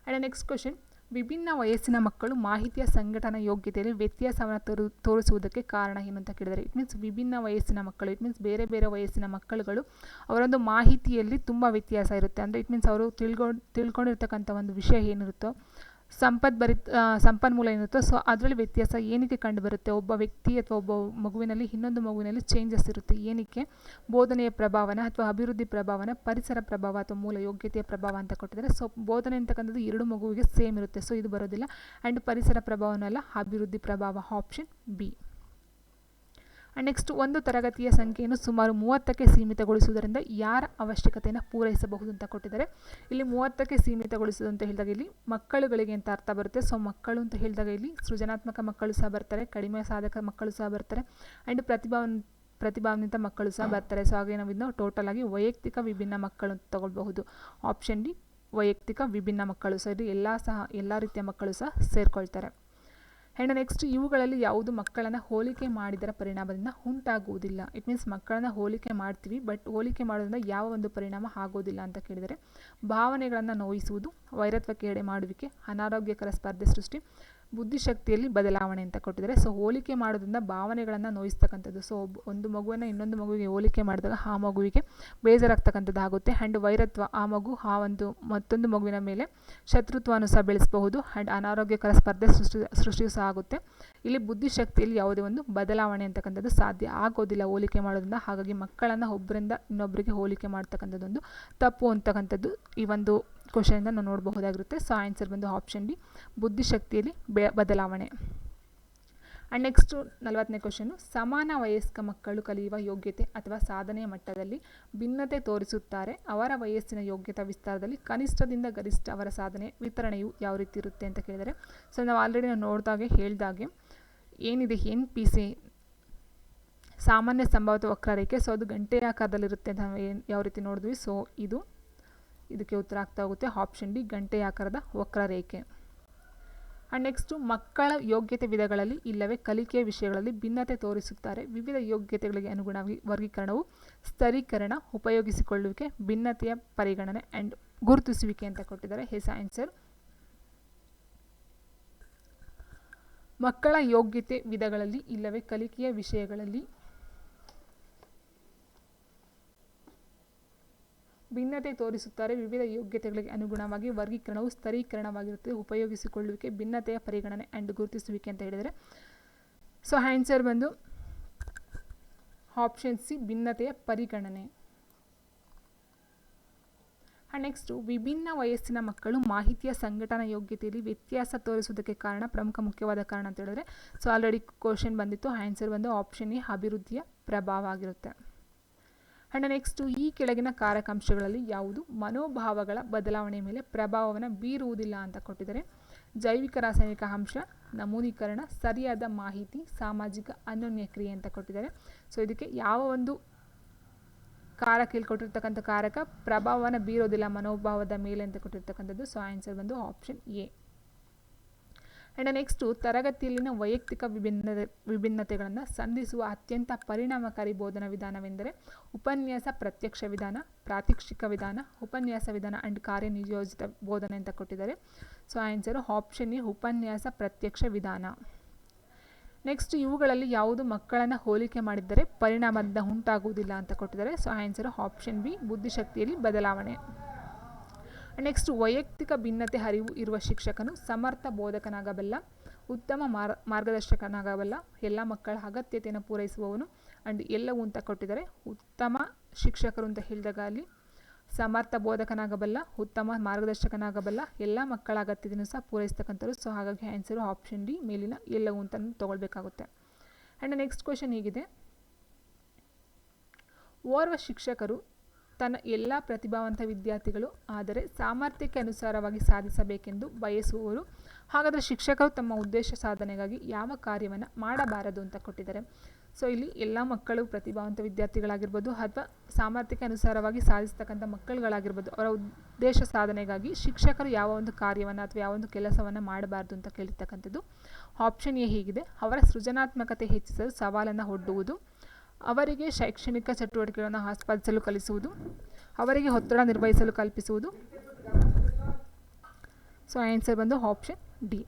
ಆ್ಯಂಡ್ ನೆಕ್ಸ್ಟ್ ಕ್ವಶನ್ ವಿಭಿನ್ನ ವಯಸ್ಸಿನ ಮಕ್ಕಳು ಮಾಹಿತಿಯ ಸಂಘಟನಾ ಯೋಗ್ಯತೆಯಲ್ಲಿ ವ್ಯತ್ಯಾಸವನ್ನು ತೋರು, ತೋರಿಸುವುದಕ್ಕೆ ಕಾರಣ ಏನು ಅಂತ ಕೇಳಿದರೆ ಇಟ್ ಮೀನ್ಸ್ ವಿಭಿನ್ನ ವಯಸ್ಸಿನ ಮಕ್ಕಳು ಇಟ್ ಮೀನ್ಸ್ ಬೇರೆ ಬೇರೆ ವಯಸ್ಸಿನ ಮಕ್ಕಳುಗಳು ಅವರೊಂದು ಮಾಹಿತಿಯಲ್ಲಿ ತುಂಬ ವ್ಯತ್ಯಾಸ ಇರುತ್ತೆ. ಅಂದರೆ ಇಟ್ ಮೀನ್ಸ್ ಅವರು ತಿಳ್ಕೊಂಡು ತಿಳ್ಕೊಂಡಿರ್ತಕ್ಕಂಥ ಒಂದು ವಿಷಯ ಏನಿರುತ್ತೋ ಸಂಪದ್ಭರಿತ ಸಂಪನ್ಮೂಲ ಏನಿರುತ್ತೋ, ಸೊ ಅದರಲ್ಲಿ ವ್ಯತ್ಯಾಸ ಏನಕ್ಕೆ ಕಂಡುಬರುತ್ತೆ? ಒಬ್ಬ ವ್ಯಕ್ತಿ ಅಥವಾ ಒಬ್ಬ ಮಗುವಿನಲ್ಲಿ ಇನ್ನೊಂದು ಮಗುವಿನಲ್ಲಿ ಚೇಂಜಸ್ ಇರುತ್ತೆ. ಏನಕ್ಕೆ? ಬೋಧನೆಯ ಪ್ರಭಾವನ ಅಥವಾ ಅಭಿವೃದ್ಧಿ ಪ್ರಭಾವನ, ಪರಿಸರ ಪ್ರಭಾವ ಅಥವಾ ಮೂಲ ಯೋಗ್ಯತೆಯ ಪ್ರಭಾವ ಅಂತ ಕೊಟ್ಟಿದ್ದಾರೆ. ಸೊ ಬೋಧನೆ ಅಂತಕ್ಕಂಥದ್ದು ಎರಡು ಮಗುವಿಗೆ ಸೇಮ್ ಇರುತ್ತೆ. ಸೊ ಇದು ಬರೋದಿಲ್ಲ. ಆ್ಯಂಡ್ ಪರಿಸರ ಪ್ರಭಾವನಲ್ಲ, ಅಭಿವೃದ್ಧಿ ಪ್ರಭಾವ ಆಪ್ಷನ್ ಬಿ ನೆಕ್ಸ್ಟ್ ಒಂದು ತರಗತಿಯ ಸಂಖ್ಯೆಯನ್ನು ಸುಮಾರು ಮೂವತ್ತಕ್ಕೆ ಸೀಮಿತಗೊಳಿಸುವುದರಿಂದ ಯಾರ ಅವಶ್ಯಕತೆಯನ್ನು ಪೂರೈಸಬಹುದು ಅಂತ ಕೊಟ್ಟಿದ್ದಾರೆ. ಇಲ್ಲಿ ಮೂವತ್ತಕ್ಕೆ ಸೀಮಿತಗೊಳಿಸುವುದು ಅಂತ ಹೇಳಿದಾಗ ಇಲ್ಲಿ ಮಕ್ಕಳುಗಳಿಗೆ ಅಂತ ಅರ್ಥ ಬರುತ್ತೆ. ಸೊ ಮಕ್ಕಳು ಅಂತ ಹೇಳಿದಾಗ ಇಲ್ಲಿ ಸೃಜನಾತ್ಮಕ ಮಕ್ಕಳು ಸಹ ಬರ್ತಾರೆ, ಕಡಿಮೆ ಸಾಧಕ ಮಕ್ಕಳು ಸಹ ಬರ್ತಾರೆ ಆ್ಯಂಡ್ ಪ್ರತಿಭಾವನ್ ಪ್ರತಿಭಾನ್ವಿತ ಮಕ್ಕಳು ಸಹ ಬರ್ತಾರೆ. ಸೊ ಹಾಗೆ ನಾವು ಇದನ್ನು ಟೋಟಲ್ ಆಗಿ ವೈಯಕ್ತಿಕ ವಿಭಿನ್ನ ಮಕ್ಕಳು ತಗೊಳ್ಬಹುದು. ಆಪ್ಷನ್ ಡಿ ವೈಯಕ್ತಿಕ ವಿಭಿನ್ನ ಮಕ್ಕಳು. ಸಹ ಇದು ಎಲ್ಲ ಸಹ, ಎಲ್ಲ ರೀತಿಯ ಮಕ್ಕಳು ಸಹ ಸೇರ್ಕೊಳ್ತಾರೆ. ಆ್ಯಂಡ್ ನೆಕ್ಸ್ಟ್ ಇವುಗಳಲ್ಲಿ ಯಾವುದು ಮಕ್ಕಳನ್ನು ಹೋಲಿಕೆ ಮಾಡಿದರ ಪರಿಣಾಮದಿಂದ ಉಂಟಾಗುವುದಿಲ್ಲ. ಇಟ್ ಮೀನ್ಸ್ ಮಕ್ಕಳನ್ನು ಹೋಲಿಕೆ ಮಾಡ್ತೀವಿ ಬಟ್ ಹೋಲಿಕೆ ಮಾಡೋದ್ರಿಂದ ಯಾವ ಒಂದು ಪರಿಣಾಮ ಆಗೋದಿಲ್ಲ ಅಂತ ಕೇಳಿದರೆ, ಭಾವನೆಗಳನ್ನು ನೋಯಿಸುವುದು ವೈರತ್ವಕ್ಕೆ ಎಡೆ ಮಾಡುವಿಕೆ, ಅನಾರೋಗ್ಯಕರ ಸ್ಪರ್ಧೆ ಸೃಷ್ಟಿ ಬುದ್ಧಿಶಕ್ತಿಯಲ್ಲಿ ಬದಲಾವಣೆ ಅಂತ ಕೊಟ್ಟಿದ್ದಾರೆ. ಸೊ ಹೋಲಿಕೆ ಮಾಡೋದ್ರಿಂದ ಭಾವನೆಗಳನ್ನು ನೋಯಿಸ್ತಕ್ಕಂಥದ್ದು. ಸೊ ಒಂದು ಮಗುವನ್ನು ಇನ್ನೊಂದು ಮಗುವಿಗೆ ಹೋಲಿಕೆ ಮಾಡಿದಾಗ ಆ ಮಗುವಿಗೆ ಬೇಜಾರಾಗ್ತಕ್ಕಂಥದ್ದು ಆಗುತ್ತೆ ಆ್ಯಂಡ್ ವೈರತ್ವ, ಆ ಮಗು, ಆ ಒಂದು ಮತ್ತೊಂದು ಮಗುವಿನ ಮೇಲೆ ಶತ್ರುತ್ವವನ್ನು ಸಹ ಬೆಳೆಸಬಹುದು. ಆ್ಯಂಡ್ ಅನಾರೋಗ್ಯಕರ ಸ್ಪರ್ಧೆ ಸೃಷ್ಟಿ, ಸೃಷ್ಟಿಯೂ ಸಹ ಆಗುತ್ತೆ. ಇಲ್ಲಿ ಬುದ್ಧಿಶಕ್ತಿಯಲ್ಲಿ ಯಾವುದೇ ಒಂದು ಬದಲಾವಣೆ ಅಂತಕ್ಕಂಥದ್ದು ಸಾಧ್ಯ ಆಗೋದಿಲ್ಲ ಹೋಲಿಕೆ ಮಾಡೋದ್ರಿಂದ. ಹಾಗಾಗಿ ಮಕ್ಕಳನ್ನು ಒಬ್ಬರಿಂದ ಇನ್ನೊಬ್ಬರಿಗೆ ಹೋಲಿಕೆ ಮಾಡ್ತಕ್ಕಂಥದ್ದೊಂದು ತಪ್ಪು ಅಂತಕ್ಕಂಥದ್ದು ಈ ಒಂದು ಕ್ವಶನಿಂದ ನಾವು ನೋಡಬಹುದಾಗಿರುತ್ತೆ. ಸೊ ಆನ್ಸರ್ ಬಂದು ಆಪ್ಷನ್ ಡಿ ಬುದ್ಧಿಶಕ್ತಿಯಲ್ಲಿ ಬೆ, ಬದಲಾವಣೆ. ಆ್ಯಂಡ್ ನೆಕ್ಸ್ಟು ನಲವತ್ತನೇ ಕ್ವಶನು ಸಮಾನ ವಯಸ್ಕ ಮಕ್ಕಳು ಕಲಿಯುವ ಯೋಗ್ಯತೆ ಅಥವಾ ಸಾಧನೆಯ ಮಟ್ಟದಲ್ಲಿ ಭಿನ್ನತೆ ತೋರಿಸುತ್ತಾರೆ. ಅವರ ವಯಸ್ಸಿನ ಯೋಗ್ಯತಾ ವಿಸ್ತಾರದಲ್ಲಿ ಕನಿಷ್ಠದಿಂದ ಗರಿಷ್ಠ ಅವರ ಸಾಧನೆ ವಿತರಣೆಯು ಯಾವ ರೀತಿ ಇರುತ್ತೆ ಅಂತ ಕೇಳಿದರೆ ಸೊ ನಾವು ಆಲ್ರೆಡಿ ನಾವು ನೋಡಿದಾಗೆ, ಹೇಳಿದಾಗೆ ಏನಿದೆ ಎನ್ ಪಿ ಸಿ ಸಾಮಾನ್ಯ ಸಂಭಾವಿತ ವಕ್ರರೇಖೆ ಸೊ ಅದು ಗಂಟೆಯ ಆಕಾರದಲ್ಲಿರುತ್ತೆ ಅಂತ ನಾವು ಏನು, ಯಾವ ರೀತಿ ನೋಡಿದ್ವಿ. ಸೊ ಇದು ಇದಕ್ಕೆ ಉತ್ತರ ಆಗ್ತಾ ಹೋಗುತ್ತೆ. ಆಪ್ಷನ್ ಡಿ ಗಂಟೆಯಾಕಾರದ ವಕ್ರರೇಖೆ ಆ್ಯಂಡ್ ನೆಕ್ಸ್ಟು ಮಕ್ಕಳ ಯೋಗ್ಯತೆ ವಿಧಗಳಲ್ಲಿ ಇಲ್ಲವೇ ಕಲಿಕೆಯ ವಿಷಯಗಳಲ್ಲಿ ಭಿನ್ನತೆ ತೋರಿಸುತ್ತಾರೆ. ವಿವಿಧ ಯೋಗ್ಯತೆಗಳಿಗೆ ಅನುಗುಣವಾಗಿ ವರ್ಗೀಕರಣವು ಸ್ತರೀಕರಣ ಉಪಯೋಗಿಸಿಕೊಳ್ಳುವಿಕೆ, ಭಿನ್ನತೆಯ ಪರಿಗಣನೆ ಆ್ಯಂಡ್ ಗುರುತಿಸುವಿಕೆ ಅಂತ ಕೊಟ್ಟಿದ್ದಾರೆ. ಹೆಸ ಆನ್ಸರ್ ಮಕ್ಕಳ ಯೋಗ್ಯತೆ ವಿಧಗಳಲ್ಲಿ ಇಲ್ಲವೇ ಕಲಿಕೆಯ ವಿಷಯಗಳಲ್ಲಿ ಭಿನ್ನತೆ ತೋರಿಸುತ್ತಾರೆ. ವಿವಿಧ ಯೋಗ್ಯತೆಗಳಿಗೆ ಅನುಗುಣವಾಗಿ ವರ್ಗೀಕರಣವು ಸ್ತರೀಕರಣವಾಗಿರುತ್ತದೆ ಉಪಯೋಗಿಸಿಕೊಳ್ಳುವಿಕೆ, ಭಿನ್ನತೆಯ ಪರಿಗಣನೆ ಆ್ಯಂಡ್ ಗುರುತಿಸುವಿಕೆ ಅಂತ ಹೇಳಿದರೆ. ಸೊ ಆನ್ಸರ್ ಬಂದು ಆಪ್ಷನ್ ಸಿ ಭಿನ್ನತೆಯ ಪರಿಗಣನೆ. ನೆಕ್ಸ್ಟ್ ವಿಭಿನ್ನ ವಯಸ್ಸಿನ ಮಕ್ಕಳು ಮಾಹಿತಿಯ ಸಂಘಟನಾ ಯೋಗ್ಯತೆಯಲ್ಲಿ ವ್ಯತ್ಯಾಸ ತೋರಿಸುವುದಕ್ಕೆ ಕಾರಣ, ಪ್ರಮುಖ ಮುಖ್ಯವಾದ ಕಾರಣ ಅಂತ ಹೇಳಿದ್ರೆ. ಸೊ ಆಲ್ರೆಡಿ ಕ್ವಶನ್ ಬಂದಿತ್ತು. ಆನ್ಸರ್ ಬಂದು ಆಪ್ಷನ್ ಎ ಅಭಿವೃದ್ಧಿಯ ಪ್ರಭಾವ ಆಗಿರುತ್ತೆ. ಆ್ಯಂಡ್ ನೆಕ್ಸ್ಟು ಈ ಕೆಳಗಿನ ಕಾರಕಾಂಶಗಳಲ್ಲಿ ಯಾವುದು? ಮನೋಭಾವಗಳ ಬದಲಾವಣೆ ಮೇಲೆ ಪ್ರಭಾವವನ್ನು ಬೀರುವುದಿಲ್ಲ ಅಂತ ಕೊಟ್ಟಿದ್ದಾರೆ. ಜೈವಿಕ ರಾಸಾಯನಿಕ ಅಂಶ, ನಮೂನೀಕರಣ, ಸರಿಯಾದ ಮಾಹಿತಿ, ಸಾಮಾಜಿಕ ಅನ್ಯೋನ್ಯ ಕ್ರಿಯೆ ಅಂತ ಕೊಟ್ಟಿದ್ದಾರೆ. ಸೊ ಇದಕ್ಕೆ ಯಾವ ಒಂದು ಕಾರಕ ಇಲ್ಲಿ ಕೊಟ್ಟಿರ್ತಕ್ಕಂಥ ಕಾರಕ ಪ್ರಭಾವವನ್ನು ಬೀರೋದಿಲ್ಲ, ಮನೋಭಾವದ ಮೇಲೆ ಅಂತ ಕೊಟ್ಟಿರ್ತಕ್ಕಂಥದ್ದು. ಸೊ ಆನ್ಸರ್ ಬಂದು ಆಪ್ಷನ್ ಎ ಆ್ಯಂಡ್ ನೆಕ್ಸ್ಟು ತರಗತಿಯಲ್ಲಿನ ವೈಯಕ್ತಿಕ ವಿಭಿನ್ನ ವಿಭಿನ್ನತೆಗಳನ್ನು ಸಂಧಿಸುವ ಅತ್ಯಂತ ಪರಿಣಾಮಕಾರಿ ಬೋಧನಾ ವಿಧಾನವೆಂದರೆ ಉಪನ್ಯಾಸ ಪ್ರತ್ಯಕ್ಷ ವಿಧಾನ, ಪ್ರಾತ್ಯಕ್ಷಿಕ ವಿಧಾನ, ಉಪನ್ಯಾಸ ವಿಧಾನ ಆ್ಯಂಡ್ ಕಾರ್ಯನಿಯೋಜಿತ ಬೋಧನೆ ಅಂತ ಕೊಟ್ಟಿದ್ದಾರೆ. ಸೊ ಆನ್ಸರು ಆಪ್ಷನ್ ಎ ಉಪನ್ಯಾಸ ಪ್ರತ್ಯಕ್ಷ ವಿಧಾನ. ನೆಕ್ಸ್ಟ್ ಇವುಗಳಲ್ಲಿ ಯಾವುದು ಮಕ್ಕಳನ್ನು ಹೋಲಿಕೆ ಮಾಡಿದ್ದರೆ ಪರಿಣಾಮದಿಂದ ಉಂಟಾಗುವುದಿಲ್ಲ ಅಂತ ಕೊಟ್ಟಿದ್ದಾರೆ. ಸೊ ಆನ್ಸರು ಆಪ್ಷನ್ ಬಿ ಬುದ್ಧಿಶಕ್ತಿಯಲ್ಲಿ ಬದಲಾವಣೆ. ನೆಕ್ಸ್ಟ್ ವೈಯಕ್ತಿಕ ಭಿನ್ನತೆ ಅರಿವು ಇರುವ ಶಿಕ್ಷಕನು ಸಮರ್ಥ ಬೋಧಕನಾಗಬಲ್ಲ, ಉತ್ತಮ ಮಾರ್, ಮಾರ್ಗದರ್ಶಕನಾಗಬಲ್ಲ, ಎಲ್ಲ ಮಕ್ಕಳ ಅಗತ್ಯತೆಯನ್ನು ಪೂರೈಸುವವನು. ಆ್ಯಂಡ್ ಎಲ್ಲವೂ ಅಂತ ಕೊಟ್ಟಿದ್ದಾರೆ. ಉತ್ತಮ ಶಿಕ್ಷಕರು ಅಂತ ಹೇಳಿದಾಗ ಅಲ್ಲಿ ಸಮರ್ಥ ಬೋಧಕನಾಗಬಲ್ಲ, ಉತ್ತಮ ಮಾರ್ಗದರ್ಶಕನಾಗಬಲ್ಲ, ಎಲ್ಲ ಮಕ್ಕಳ ಅಗತ್ಯತೆಯನ್ನು ಸಹ ಪೂರೈಸ್ತಕ್ಕಂಥದ್ದು ಸೊ ಹಾಗಾಗಿ ಆನ್ಸರು ಆಪ್ಷನ್ ಡಿ ಮೇಲಿನ ಎಲ್ಲವೂ ಅಂತ ತೊಗೊಳ್ಬೇಕಾಗುತ್ತೆ. ಆ್ಯಂಡ್ ನೆಕ್ಸ್ಟ್ ಕ್ವೆಶನ್ ಹೀಗಿದೆ. ಓರ್ವ ಶಿಕ್ಷಕರು ತನ್ನ ಎಲ್ಲ ಪ್ರತಿಭಾವಂತ ವಿದ್ಯಾರ್ಥಿಗಳು ಆದರೆ ಸಾಮರ್ಥ್ಯಕ್ಕೆ ಅನುಸಾರವಾಗಿ ಸಾಧಿಸಬೇಕೆಂದು ಬಯಸುವವರು. ಹಾಗಾದರೆ ಶಿಕ್ಷಕರು ತಮ್ಮ ಉದ್ದೇಶ ಸಾಧನೆಗಾಗಿ ಯಾವ ಕಾರ್ಯವನ್ನು ಮಾಡಬಾರದು ಅಂತ ಕೊಟ್ಟಿದ್ದಾರೆ. ಸೊ ಇಲ್ಲಿ ಎಲ್ಲ ಮಕ್ಕಳು ಪ್ರತಿಭಾವಂತ ವಿದ್ಯಾರ್ಥಿಗಳಾಗಿರ್ಬೋದು ಅಥವಾ ಸಾಮರ್ಥ್ಯಕ್ಕೆ ಅನುಸಾರವಾಗಿ ಸಾಧಿಸ್ತಕ್ಕಂಥ ಮಕ್ಕಳುಗಳಾಗಿರ್ಬೋದು ಅವರ ಉದ್ದೇಶ ಸಾಧನೆಗಾಗಿ ಶಿಕ್ಷಕರು ಯಾವ ಒಂದು ಕಾರ್ಯವನ್ನು ಅಥವಾ ಯಾವ ಒಂದು ಕೆಲಸವನ್ನು ಮಾಡಬಾರ್ದು ಅಂತ ಕೇಳಿರ್ತಕ್ಕಂಥದ್ದು. ಆಪ್ಷನ್ ಎ ಹೀಗಿದೆ. ಅವರ ಸೃಜನಾತ್ಮಕತೆ ಹೆಚ್ಚಿಸಲು ಸವಾಲನ್ನು ಒಡ್ಡುವುದು. ಅವರಿಗೆ ಶೈಕ್ಷಣಿಕ ಚಟುವಟಿಕೆಗಳನ್ನು ಆಸ್ವಾದಿಸಲು ಕಲಿಸುವುದು ಅವರಿಗೆ ಒತ್ತಡ ನಿರ್ವಹಿಸಲು ಕಲ್ಪಿಸುವುದು. ಸೊ ಆನ್ಸರ್ ಬಂದು ಆಪ್ಷನ್ ಡಿ